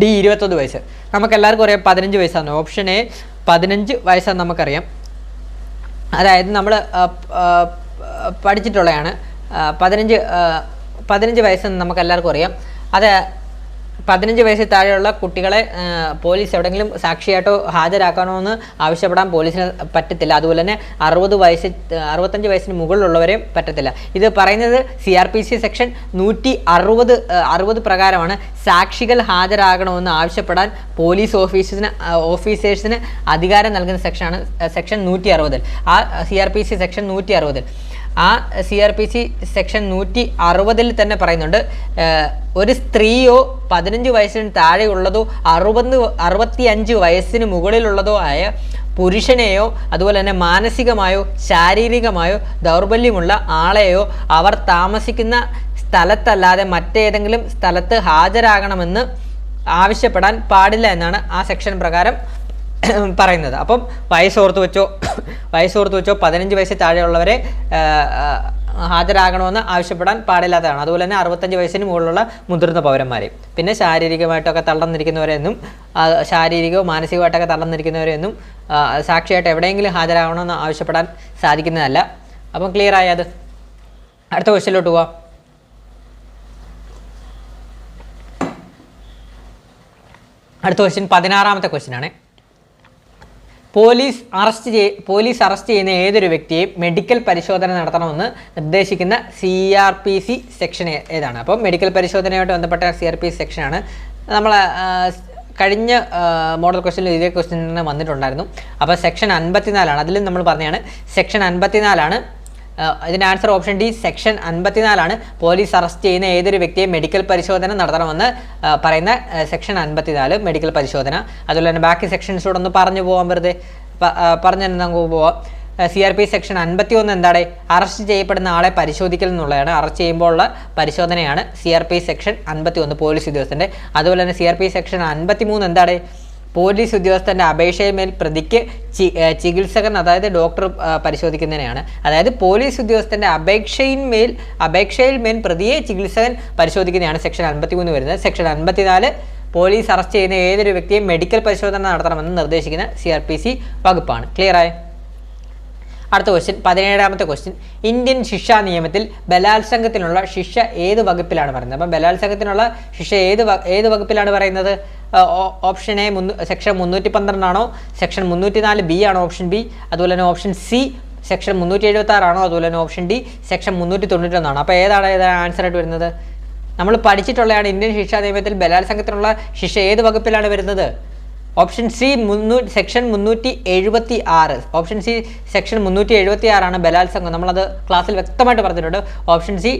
ഡി ഇരുപത്തൊന്ന് വയസ്സ്. നമുക്ക് എല്ലാവർക്കും അറിയാം പതിനഞ്ച് വയസ്സാണ്. ഓപ്ഷൻ എ പതിനഞ്ച് വയസ്സാണ് നമുക്കറിയാം. അതായത് നമ്മൾ പഠിച്ചിട്ടുള്ളതാണ് പതിനഞ്ച് പതിനഞ്ച് വയസ്സെന്ന് നമുക്ക് എല്ലാവർക്കും അറിയാം. അത് പതിനഞ്ച് വയസ്സിൽ താഴെയുള്ള കുട്ടികളെ പോലീസ് എവിടെയെങ്കിലും സാക്ഷിയായിട്ടോ ഹാജരാക്കണോ എന്ന് ആവശ്യപ്പെടാൻ പോലീസിന് പറ്റത്തില്ല. അതുപോലെ തന്നെ അറുപത് വയസ്സ് അറുപത്തഞ്ച് വയസ്സിന് മുകളിലുള്ളവരെയും പറ്റത്തില്ല. ഇത് പറയുന്നത് C R P C section നൂറ്റി അറുപത് അറുപത് പ്രകാരമാണ് സാക്ഷികൾ ഹാജരാകണമെന്ന് ആവശ്യപ്പെടാൻ പോലീസ് ഓഫീസിന് ഓഫീസേഴ്സിന് അധികാരം നൽകുന്ന സെക്ഷനാണ് സെക്ഷൻ നൂറ്റി അറുപതിൽ ആ C R P C section നൂറ്റി അറുപതിൽ ആ C R P C section നൂറ്റി അറുപതിൽ തന്നെ പറയുന്നുണ്ട്. ഒരു സ്ത്രീയോ പതിനഞ്ച് വയസ്സിന് താഴെയുള്ളതോ അറുപത് അറുപത്തി അഞ്ച് വയസ്സിന് മുകളിലുള്ളതോ ആയ പുരുഷനെയോ അതുപോലെ തന്നെ മാനസികമായോ ശാരീരികമായോ ദൗർബല്യമുള്ള ആളെയോ അവർ താമസിക്കുന്ന സ്ഥലത്തല്ലാതെ മറ്റേതെങ്കിലും സ്ഥലത്ത് ഹാജരാകണമെന്ന് ആവശ്യപ്പെടാൻ പാടില്ല എന്നാണ് ആ സെക്ഷൻ പ്രകാരം പറയുന്നത്. അപ്പം വയസ്സോർത്ത് വെച്ചോ വയസ്സോർത്ത് വെച്ചോ പതിനഞ്ച് വയസ്സിൽ താഴെയുള്ളവരെ ഹാജരാകണമെന്ന് ആവശ്യപ്പെടാൻ പാടില്ലാത്തതാണ്. അതുപോലെ തന്നെ അറുപത്തഞ്ച് വയസ്സിന് മുകളിലുള്ള മുതിർന്ന പൗരന്മാരെ. പിന്നെ ശാരീരികമായിട്ടൊക്കെ തളർന്നിരിക്കുന്നവരെന്നും ശാരീരികവും മാനസികമായിട്ടൊക്കെ തളർന്നിരിക്കുന്നവരെന്നും സാക്ഷിയായിട്ട് എവിടെയെങ്കിലും ഹാജരാകണമെന്ന് ആവശ്യപ്പെടാൻ സാധിക്കുന്നതല്ല. അപ്പം ക്ലിയർ ആയത്? അടുത്ത ക്വസ്റ്റ്യനിലോട്ട് പോവാം. അടുത്ത ക്വസ്റ്റ്യൻ പതിനാറാമത്തെ ക്വസ്റ്റ്യൻ ആണ്. പോലീസ് അറസ്റ്റ് ചെയ് പോലീസ് അറസ്റ്റ് ചെയ്യുന്ന ഏതൊരു വ്യക്തിയെയും മെഡിക്കൽ പരിശോധന നടത്തണമെന്ന് നിർദ്ദേശിക്കുന്ന C R P C section ഏതാണ്. അപ്പം മെഡിക്കൽ പരിശോധനയുമായിട്ട് ബന്ധപ്പെട്ട സി ആർ പി സി സെക്ഷനാണ് നമ്മൾ കഴിഞ്ഞ മോഡൽ ക്വസ്റ്റ്യനിൽ ഇതേ ക്വസ്റ്റ്യൻ തന്നെ വന്നിട്ടുണ്ടായിരുന്നു. അപ്പോൾ സെക്ഷൻ അൻപത്തിനാലാണ്. അതിലും നമ്മൾ പറഞ്ഞതാണ് സെക്ഷൻ അൻപത്തിനാലാണ് ഇതിന്റെ ആൻസർ ഓപ്ഷൻ ഡി സെക്ഷൻ അൻപത്തിനാലാണ്. പോലീസ് അറസ്റ്റ് ചെയ്യുന്ന ഏതൊരു വ്യക്തിയെ മെഡിക്കൽ പരിശോധന നടത്തണമെന്ന് പറയുന്ന സെക്ഷൻ അൻപത്തിനാല് മെഡിക്കൽ പരിശോധന. അതുപോലെ തന്നെ ബാക്കി സെക്ഷൻസിലൂടെ ഒന്ന് പറഞ്ഞു പോകാൻ വെറുതെ. പറഞ്ഞു തന്നെ നമുക്ക് പോവാം. സി ആർ പി സെക്ഷൻ അൻപത്തി ഒന്ന് എന്താണ്? അറസ്റ്റ് ചെയ്യപ്പെടുന്ന ആളെ പരിശോധിക്കൽ എന്നുള്ളതാണ്. അറസ്റ്റ് ചെയ്യുമ്പോൾ ഉള്ള പരിശോധനയാണ് സി ആർ പി സെക്ഷൻ അൻപത്തി ഒന്ന് പോലീസ് ഉദ്യോഗസ്ഥന്റെ അതുപോലെ തന്നെ സി ആർ പി സെക്ഷൻ അൻപത്തി മൂന്ന് എന്താണ്? പോലീസ് ഉദ്യോഗസ്ഥന്റെ മേൽ പ്രതിക്ക് ചികിത്സകൻ അതായത് ഡോക്ടർ പരിശോധിക്കുന്നതിനെയാണ്. അതായത് പോലീസ് ഉദ്യോഗസ്ഥന്റെ അപേക്ഷയിന്മേൽ അപേക്ഷയിൽ മേൽ പ്രതിയെ ചികിത്സകൻ പരിശോധിക്കുന്നതാണ് സെക്ഷൻ അൻപത്തിമൂന്ന് വരുന്നത്. സെക്ഷൻ അൻപത്തിനാല് പോലീസ് അറസ്റ്റ് ചെയ്യുന്ന ഏതൊരു വ്യക്തിയും മെഡിക്കൽ പരിശോധന നടത്തണമെന്ന് നിർദ്ദേശിക്കുന്ന സി വകുപ്പാണ്. ക്ലിയർ ആയ? അടുത്ത ക്വസ്റ്റ്യൻ പതിനേഴാമത്തെ ക്വസ്റ്റ്യൻ ഇന്ത്യൻ ശിക്ഷാ നിയമത്തിൽ ബലാത്സംഗത്തിനുള്ള ശിക്ഷ ഏത് വകുപ്പിലാണ് പറയുന്നത്? അപ്പം ബലാത്സംഗത്തിനുള്ള ശിക്ഷ ഏത് ഏത് വകുപ്പിലാണ് പറയുന്നത്? ഓപ്ഷൻ എ മുന്നു സെക്ഷൻ മുന്നൂറ്റി പന്ത്രണ്ടാണോ സെക്ഷൻ മുന്നൂറ്റി നാല് ബി ആണോ ഓപ്ഷൻ ബി അതുപോലെ തന്നെ ഓപ്ഷൻ സി സെക്ഷൻ മുന്നൂറ്റി എഴുപത്തി ആറാണോ അതുപോലെ തന്നെ ഓപ്ഷൻ ഡി സെക്ഷൻ മുന്നൂറ്റി തൊണ്ണൂറ്റി ഒന്നാണോ അപ്പോൾ ഏതാണ് ഏതാണ് ആൻസർ ആയിട്ട് വരുന്നത്? നമ്മൾ പഠിച്ചിട്ടുള്ളതാണ് ഇന്ത്യൻ ശിക്ഷാ നിയമത്തിൽ ബലാത്സംഗത്തിനുള്ള ശിക്ഷ ഏത് വകുപ്പിലാണ് വരുന്നത്? ഓപ്ഷൻ സി മുന്നൂ സെക്ഷൻ മുന്നൂറ്റി എഴുപത്തി ആറ് ഓപ്ഷൻ സി സെക്ഷൻ മുന്നൂറ്റി എഴുപത്തി ആറാണ് ബലാത്സംഗം. നമ്മളത് ക്ലാസ്സിൽ വ്യക്തമായിട്ട് പറഞ്ഞിട്ടുണ്ട്. ഓപ്ഷൻ സി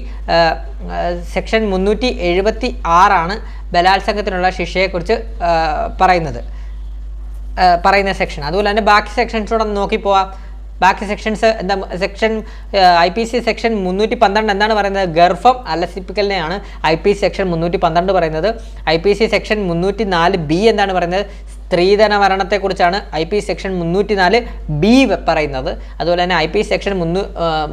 സെക്ഷൻ മുന്നൂറ്റി എഴുപത്തി ആറാണ് ബലാത്സംഗത്തിനുള്ള ശിക്ഷയെക്കുറിച്ച് പറയുന്നത്. പറയുന്ന സെക്ഷൻ അതുപോലെ തന്നെ ബാക്കി സെക്ഷൻസോടെ നോക്കി പോവാം. ബാക്കി സെക്ഷൻസ് എന്താ section I P C section മുന്നൂറ്റി പന്ത്രണ്ട് എന്താണ് പറയുന്നത്? ഗർഭം അലസിപ്പിക്കലിനെയാണ് ഐ പി സി സെക്ഷൻ മുന്നൂറ്റി പന്ത്രണ്ട് പറയുന്നത്. ഐ പി സി സെക്ഷൻ മുന്നൂറ്റി നാല് ബി എന്താണ് പറയുന്നത്? സ്ത്രീധന മരണത്തെക്കുറിച്ചാണ് ഐ പി സെക്ഷൻ മുന്നൂറ്റി നാല് ബി പറയുന്നത്. അതുപോലെ തന്നെ ഐ പി സെക്ഷൻ മുന്നൂ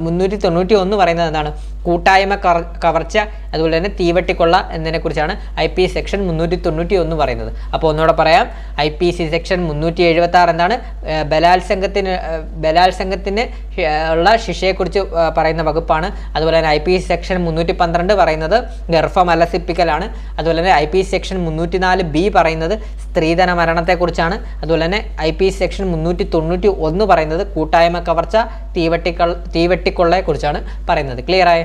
മുന്നൂറ്റി തൊണ്ണൂറ്റി ഒന്ന് പറയുന്നത് എന്താണ്? കൂട്ടായ്മ കവർ- കവർച്ച അതുപോലെ തന്നെ തീവട്ടിക്കൊള്ള എന്നതിനെക്കുറിച്ചാണ് ഐ പി സെക്ഷൻ മുന്നൂറ്റി തൊണ്ണൂറ്റി ഒന്ന് പറയുന്നത്. അപ്പോൾ ഒന്നുകൂടെ പറയാം. ഐ പി സി സെക്ഷൻ മുന്നൂറ്റി എഴുപത്തി ആറ് എന്താണ് ബലാത്സംഗത്തിന് ബലാത്സംഗത്തിന് ഉള്ള ശിക്ഷയെക്കുറിച്ച് പറയുന്ന വകുപ്പാണ്. അതുപോലെ തന്നെ ഐ പി സെക്ഷൻ മുന്നൂറ്റി പന്ത്രണ്ട് പറയുന്നത് ഗർഭം അലസിപ്പിക്കലാണ് അതുപോലെ തന്നെ ഐ പി സെക്ഷൻ മുന്നൂറ്റി നാല് ബി പറയുന്നത് സ്ത്രീധന മരണത്തെക്കുറിച്ചാണ്. അതുപോലെ തന്നെ ഐ പി സെക്ഷൻ മുന്നൂറ്റി തൊണ്ണൂറ്റി ഒന്ന് പറയുന്നത് കൂട്ടായ്മ കവർച്ച തീവട്ടിക്കൾ തീവട്ടിക്കൊള്ളയെക്കുറിച്ചാണ് പറയുന്നത്. ക്ലിയർ ആയ?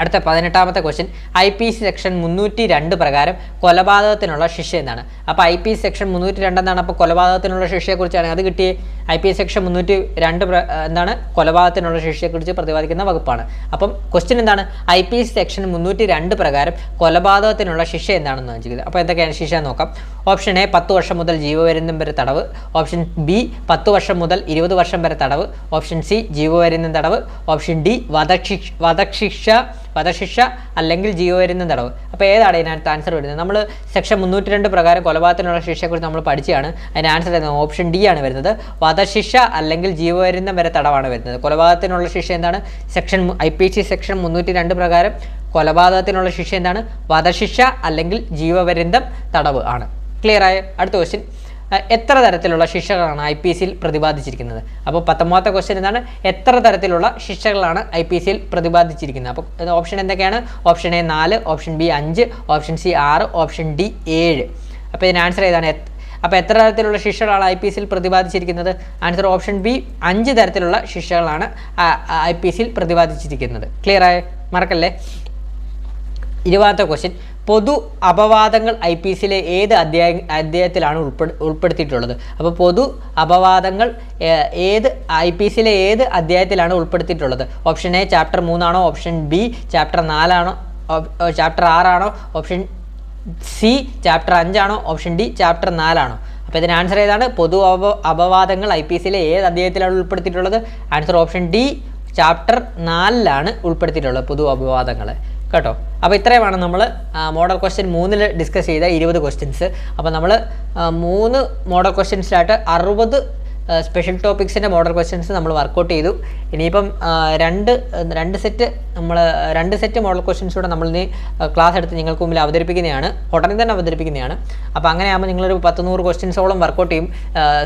അടുത്ത പതിനെട്ടാമത്തെ ക്വസ്റ്റ്യൻ ഐ പി സെക്ഷൻ മുന്നൂറ്റി രണ്ട് പ്രകാരം കൊലപാതകത്തിനുള്ള ശിക്ഷ എന്താണ് അപ്പോൾ ഐ പി സെക്ഷൻ മുന്നൂറ്റി എന്താണ് അപ്പോൾ കൊലപാതകത്തിനുള്ള ശിക്ഷയെക്കുറിച്ചാണ്. അത് കിട്ടിയേ ഐ പി സെക്ഷൻ മുന്നൂറ്റി രണ്ട് എന്താണ്? കൊലപാതകത്തിനുള്ള ശിക്ഷയെക്കുറിച്ച് പ്രതിപാദിക്കുന്ന വകുപ്പാണ്. അപ്പം ക്വസ്റ്റ്യൻ എന്താണ്? ഐ പി സെക്ഷൻ മുന്നൂറ്റി രണ്ട് പ്രകാരം കൊലപാതകത്തിനുള്ള ശിക്ഷ എന്താണെന്ന് വെച്ചിരിക്കുന്നത് അപ്പോൾ എന്തൊക്കെയാണ് ശിക്ഷ നോക്കാം. ഓപ്ഷൻ എ പത്ത് വർഷം മുതൽ ജീവപര്യന്തം വരെ തടവ്. ഓപ്ഷൻ ബി പത്ത് വർഷം മുതൽ ഇരുപത് വർഷം വരെ തടവ്. ഓപ്ഷൻ സി ജീവപര്യന്തം തടവ്. ഓപ്ഷൻ ഡി വധശിക്ഷ വധശിക്ഷ വധശിക്ഷ അല്ലെങ്കിൽ ജീവപര്യന്തം തടവ്. അപ്പോൾ ഏതാണ് ഇതിനകത്ത് ആൻസർ വരുന്നത്? നമ്മൾ സെക്ഷൻ മുന്നൂറ്റി രണ്ട് പ്രകാരം കൊലപാതകത്തിനുള്ള ശിക്ഷയെക്കുറിച്ച് നമ്മൾ പഠിച്ചതാണ്. അതിന് ആൻസർ വരുന്നത് ഓപ്ഷൻ ഡി ആണ് വരുന്നത്. വധശിക്ഷ അല്ലെങ്കിൽ ജീവപര്യന്തം വരെ തടവാണ് വരുന്നത്. കൊലപാതകത്തിനുള്ള ശിക്ഷ എന്താണ്? Section I P C section മുന്നൂറ്റി രണ്ട് പ്രകാരം കൊലപാതകത്തിനുള്ള ശിക്ഷ എന്താണ്? വധശിക്ഷ അല്ലെങ്കിൽ ജീവപര്യന്തം തടവ് ആണ്. ക്ലിയർ ആയ? അടുത്ത ക്വസ്റ്റ്യൻ എത്ര തരത്തിലുള്ള ശിക്ഷകളാണ് ഐ പി സിയിൽ പ്രതിപാദിച്ചിരിക്കുന്നത്? അപ്പോൾ പത്തൊമ്പതാമത്തെ ക്വസ്റ്റ്യൻ എന്താണ്? എത്ര തരത്തിലുള്ള ശിക്ഷകളാണ് ഐ പി സിയിൽ പ്രതിപാദിച്ചിരിക്കുന്നത്? അപ്പോൾ ഓപ്ഷൻ എന്തൊക്കെയാണ്? ഓപ്ഷൻ എ നാല് ഓപ്ഷൻ ബി അഞ്ച് ഓപ്ഷൻ സി ആറ് ഓപ്ഷൻ ഡി ഏഴ്. അപ്പോൾ ഇതിന് ആൻസർ ഏതാണ്? അപ്പോൾ എത്ര തരത്തിലുള്ള ശിക്ഷകളാണ് ഐ പി സിയിൽ പ്രതിപാദിച്ചിരിക്കുന്നത്? ആൻസർ ഓപ്ഷൻ ബി അഞ്ച് തരത്തിലുള്ള ശിക്ഷകളാണ് ഐ പി സിയിൽ പ്രതിപാദിച്ചിരിക്കുന്നത്. ക്ലിയർ ആയ? മറക്കല്ലേ? ഇരുപതാമത്തെ ക്വസ്റ്റ്യൻ പൊതു അപവാദങ്ങൾ ഐ പി സിയിലെ ഏത് അധ്യായ അധ്യായത്തിലാണ് ഉൾപ്പെടു ഉൾപ്പെടുത്തിയിട്ടുള്ളത്? അപ്പോൾ പൊതു അപവാദങ്ങൾ ഏത് ഐ പി സിയിലെ ഏത് അധ്യായത്തിലാണ് ഉൾപ്പെടുത്തിയിട്ടുള്ളത്? ഓപ്ഷൻ എ ചാപ്റ്റർ മൂന്നാണോ? ഓപ്ഷൻ ബി ചാപ്റ്റർ നാലാണോ? ചാപ്റ്റർ ആറാണോ? ഓപ്ഷൻ സി ചാപ്റ്റർ അഞ്ചാണോ? ഓപ്ഷൻ ഡി ചാപ്റ്റർ നാലാണോ? അപ്പോൾ ഇതിന് ആൻസർ ഏതാണ്? പൊതു അപ അപവാദങ്ങൾ ഐ പി സിയിലെ ഏത് അധ്യായത്തിലാണ് ഉൾപ്പെടുത്തിയിട്ടുള്ളത്? ആൻസർ ഓപ്ഷൻ ഡി ചാപ്റ്റർ നാലിലാണ് ഉൾപ്പെടുത്തിയിട്ടുള്ളത് പൊതു അപവാദങ്ങൾ കേട്ടോ. അപ്പോൾ ഇത്രയുമാണ് നമ്മൾ മോഡൽ ക്വസ്റ്റ്യൻ മൂന്നിൽ ഡിസ്കസ് ചെയ്ത ഇരുപത് ക്വസ്റ്റ്യൻസ് അപ്പോൾ നമ്മൾ മൂന്ന് മോഡൽ ക്വസ്റ്റ്യൻസിലായിട്ട് അറുപത് സ്പെഷ്യൽ ടോപ്പിക്സിന്റെ മോഡൽ ക്വസ്റ്റ്യൻസ് നമ്മൾ വർക്കൗട്ട് ചെയ്തു. ഇനിയിപ്പം രണ്ട് രണ്ട് സെറ്റ് നമ്മൾ രണ്ട് സെറ്റ് മോഡൽ ക്വസ്റ്റ്യൻസൂടെ നമ്മൾ ഇനി ക്ലാസ് എടുത്ത് നിങ്ങൾക്ക് മുമ്പിൽ അവതരിപ്പിക്കുന്നതാണ്. ഉടനെ തന്നെ അവതരിപ്പിക്കുന്നതാണ്. അപ്പോൾ അങ്ങനെ ആകുമ്പോൾ നിങ്ങളൊരു പത്ത് നൂറ് ക്വസ്റ്റ്യൻസോളം വർക്കൗട്ട് ചെയ്യും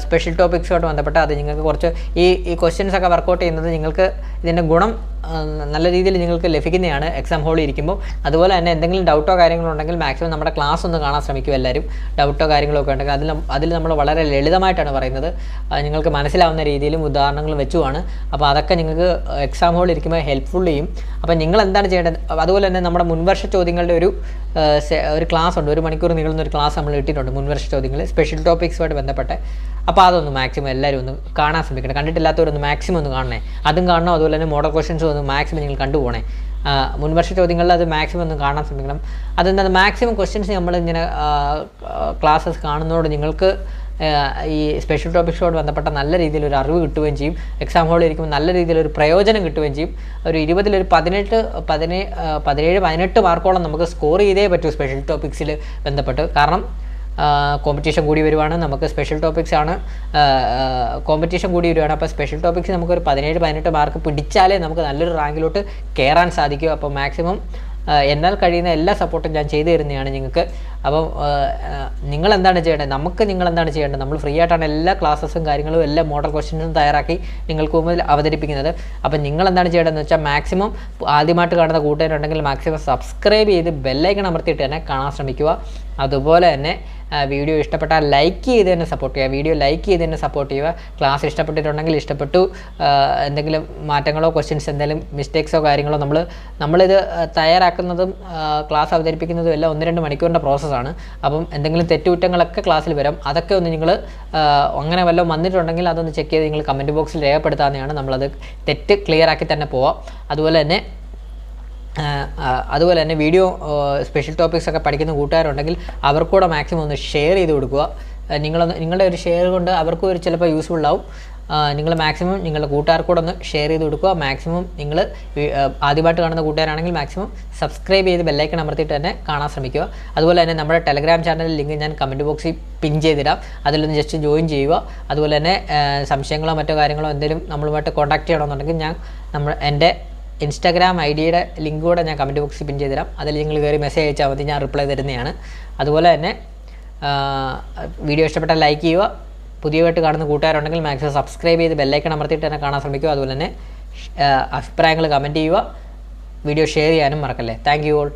സ്പെഷ്യൽ ടോപ്പിക്സുമായിട്ട് ബന്ധപ്പെട്ട് അത് നിങ്ങൾക്ക് കുറച്ച് ഈ ഈ ക്വസ്റ്റ്യൻസൊക്കെ വർക്കൗട്ട് ചെയ്യുന്നത് നിങ്ങൾക്ക് ഇതിന്റെ ഗുണം നല്ല രീതിയിൽ നിങ്ങൾക്ക് ലഭിക്കുന്നതാണ്. എക്സാം ഹോളിൽ ഇരിക്കുമ്പോൾ അതുപോലെ തന്നെ എന്തെങ്കിലും ഡൗട്ടോ കാര്യങ്ങളോ ഉണ്ടെങ്കിൽ മാക്സിമം നമ്മുടെ ക്ലാസ് ഒന്ന് കാണാൻ ശ്രമിക്കും എല്ലാവരും. ഡൗട്ടോ കാര്യങ്ങളൊക്കെ ഉണ്ടെങ്കിൽ അതിൽ അതിൽ നമ്മൾ വളരെ ലളിതമായിട്ടാണ് പറയുന്നത്. നിങ്ങൾക്ക് മനസ്സിലാവുന്ന രീതിയിലും ഉദാഹരണങ്ങൾ വെച്ചുമാണ്. അപ്പോൾ അതൊക്കെ നിങ്ങൾക്ക് എക്സാം ഹോളിൽ ഇരിക്കുമ്പോൾ ഹെൽപ്ഫുൾ ചെയ്യും. അപ്പോൾ നിങ്ങൾ എന്താണ് ചെയ്യേണ്ടത്? അതുപോലെ തന്നെ നമ്മുടെ മുൻവർഷ ചോദ്യങ്ങളുടെ ഒരു ഒരു ക്ലാസ് ഉണ്ട്. ഒരു മണിക്കൂർ നീളുന്ന ഒരു ക്ലാസ് നമ്മൾ ഇട്ടിട്ടുണ്ട് മുൻവർഷ ചോദ്യങ്ങൾ. സ്പെഷ്യൽ ടോപ്പിക്സുമായിട്ട് ബന്ധപ്പെട്ട്. അപ്പോൾ അതൊന്ന് മാക്സിമം എല്ലാവരും ഒന്ന് കാണാൻ ശ്രമിക്കണം. കണ്ടിട്ടില്ലാത്തവരൊന്ന് മാക്സിമം ഒന്ന് കാണണേ. അതും കാണണം. അതുപോലെ തന്നെ മോഡൽ ക്വസ്റ്റ്യൻസും ഒന്ന് മാക്സിമം നിങ്ങൾ കണ്ടുപോകണേ മുൻവർഷ ചോദ്യങ്ങളിൽ അത് മാക്സിമം ഒന്ന് കാണാൻ ശ്രമിക്കണം. അതെന്താ മാക്സിമം ക്വസ്റ്റ്യൻസ് നമ്മൾ ഇങ്ങനെ ക്ലാസ്സസ് കാണുന്നതോട് നിങ്ങൾക്ക് ഈ സ്പെഷ്യൽ ടോപ്പിക്സോട് ബന്ധപ്പെട്ട നല്ല രീതിയിൽ ഒരു അറിവ് കിട്ടുകയും ചെയ്യും. എക്സാം ഹോളിൽ ഇരിക്കുമ്പോൾ നല്ല രീതിയിൽ ഒരു പ്രയോജനം കിട്ടുകയും ചെയ്യും. ഒരു ഇരുപതിലൊരു പതിനെട്ട് പതിനേ ആ, പതിനേഴ് പതിനെട്ട് മാർക്കോളം നമുക്ക് സ്കോർ ചെയ്തേ പറ്റൂ സ്പെഷ്യൽ ടോപ്പിക്സിൽ ബന്ധപ്പെട്ട്. കാരണം കോമ്പറ്റീഷൻ കൂടി വരുവാണ്. നമുക്ക് സ്പെഷ്യൽ ടോപ്പിക്സ് ആണ്. കോമ്പറ്റീഷൻ കൂടി വരുവാണ്. അപ്പോൾ സ്പെഷ്യൽ ടോപ്പിക്സ് നമുക്കൊരു പതിനേഴ് പതിനെട്ട് മാർക്ക് പിടിച്ചാലേ നമുക്ക് നല്ലൊരു റാങ്കിലോട്ട് കയറാൻ സാധിക്കും. അപ്പോൾ മാക്സിമം എന്നാൽ കഴിയുന്ന എല്ലാ സപ്പോർട്ടും ഞാൻ ചെയ്തു തരുന്നതാണ് നിങ്ങൾക്ക്. അപ്പം നിങ്ങൾ എന്താണ് ചെയ്യേണ്ടത്? നമുക്ക് നിങ്ങൾ എന്താണ് ചെയ്യേണ്ടത്? നമ്മൾ ഫ്രീ ആയിട്ടാണ് എല്ലാ ക്ലാസ്സസും കാര്യങ്ങളും എല്ലാ മോഡൽ ക്വസ്റ്റ്യൻസും തയ്യാറാക്കി നിങ്ങൾക്ക് മുമ്പിൽ അവതരിപ്പിക്കുന്നത്. അപ്പം നിങ്ങൾ എന്താണ് ചെയ്യേണ്ടതെന്ന് വെച്ചാൽ മാക്സിമം ആദ്യമായിട്ട് കാണുന്ന കൂട്ടുകാരുണ്ടെങ്കിൽ മാക്സിമം സബ്സ്ക്രൈബ് ചെയ്ത് ബെല്ലൈക്കൺ അമർത്തിയിട്ട് തന്നെ കാണാൻ ശ്രമിക്കുക. അതുപോലെ തന്നെ വീഡിയോ ഇഷ്ടപ്പെട്ടാൽ ലൈക്ക് ചെയ്ത് തന്നെ സപ്പോർട്ട് ചെയ്യുക. വീഡിയോ ലൈക്ക് ചെയ്ത് തന്നെ സപ്പോർട്ട് ചെയ്യുക. ക്ലാസ് ഇഷ്ടപ്പെട്ടിട്ടുണ്ടെങ്കിൽ ഇഷ്ടപ്പെട്ടു. എന്തെങ്കിലും മാറ്റങ്ങളോ ക്വസ്റ്റ്യൻസ് എന്തെങ്കിലും മിസ്റ്റേക്സോ കാര്യങ്ങളോ നമ്മൾ നമ്മളിത് തയ്യാറാക്കുന്നതും ക്ലാസ് അവതരിപ്പിക്കുന്നതും എല്ലാം ഒന്ന് രണ്ട് മണിക്കൂറിന്റെ പ്രോസസ്സാണ് അപ്പം എന്തെങ്കിലും തെറ്റുകുറ്റങ്ങളൊക്കെ ക്ലാസ്സിൽ വരും. അതൊക്കെ ഒന്ന് നിങ്ങൾ അങ്ങനെ വല്ലതും വന്നിട്ടുണ്ടെങ്കിൽ അതൊന്ന് ചെക്ക് ചെയ്ത് നിങ്ങൾ കമന്റ് ബോക്സിൽ രേഖപ്പെടുത്താവുന്നതാണ് നമ്മളത് തെറ്റ് ക്ലിയർ ആക്കി തന്നെ പോവാം. അതുപോലെ തന്നെ അതുപോലെ തന്നെ വീഡിയോ സ്പെഷ്യൽ ടോപ്പിക്സ് ഒക്കെ പഠിക്കുന്ന കൂട്ടുകാരുണ്ടെങ്കിൽ അവർക്കൂടെ മാക്സിമം ഒന്ന് ഷെയർ ചെയ്ത് കൊടുക്കുക. നിങ്ങളൊന്ന് നിങ്ങളുടെ ഒരു ഷെയർ കൊണ്ട് അവർക്കും ഒരു ചിലപ്പോൾ യൂസ്ഫുൾ ആവും. നിങ്ങൾ മാക്സിമം നിങ്ങളുടെ കൂട്ടുകാർക്കൂടെ ഒന്ന് ഷെയർ ചെയ്ത് കൊടുക്കുക. മാക്സിമം നിങ്ങൾ ആദ്യമായിട്ട് കാണുന്ന കൂട്ടുകാരാണെങ്കിൽ മാക്സിമം സബ്സ്ക്രൈബ് ചെയ്ത് ബെല്ലൈക്കൺ അമർത്തിയിട്ട് തന്നെ കാണാൻ ശ്രമിക്കുക. അതുപോലെ തന്നെ നമ്മുടെ ടെലഗ്രാം ചാനൽ ലിങ്ക് ഞാൻ കമന്റ് ബോക്സിൽ പിൻ ചെയ്തിടാം. അതിലൊന്ന് ജസ്റ്റ് ജോയിൻ ചെയ്യുക. അതുപോലെ തന്നെ സംശയങ്ങളോ മറ്റോ കാര്യങ്ങളോ എന്തെങ്കിലും നമ്മളുമായിട്ട് കോൺടാക്ട് ചെയ്യണമെന്നുണ്ടെങ്കിൽ ഞാൻ നമ്മൾ എന്റെ ഇൻസ്റ്റാഗ്രാം ഐ ഡിയുടെ ലിങ്ക് കൂടെ ഞാൻ കമന്റ് ബോക്സിൽ പിൻ ചെയ്ത് തരാം. അതിൽ നിങ്ങൾ കയറി മെസ്സേജ് അയച്ചാൽ മതി ഞാൻ റിപ്ലൈ തരുന്നതാണ്. അതുപോലെ തന്നെ വീഡിയോ ഇഷ്ടപ്പെട്ടാൽ ലൈക്ക് ചെയ്യുക. പുതിയതായിട്ട് കാണുന്ന കൂട്ടുകാരുണ്ടെങ്കിൽ മാക്സിമം സബ്സ്ക്രൈബ് ചെയ്ത് ബെല്ലൈക്കൺ അമർത്തിയിട്ട് തന്നെ കാണാൻ ശ്രമിക്കുക. അതുപോലെ തന്നെ അഭിപ്രായങ്ങൾ കമന്റ് ചെയ്യുക. വീഡിയോ ഷെയർ ചെയ്യാനും മറക്കല്ലേ. Thank you all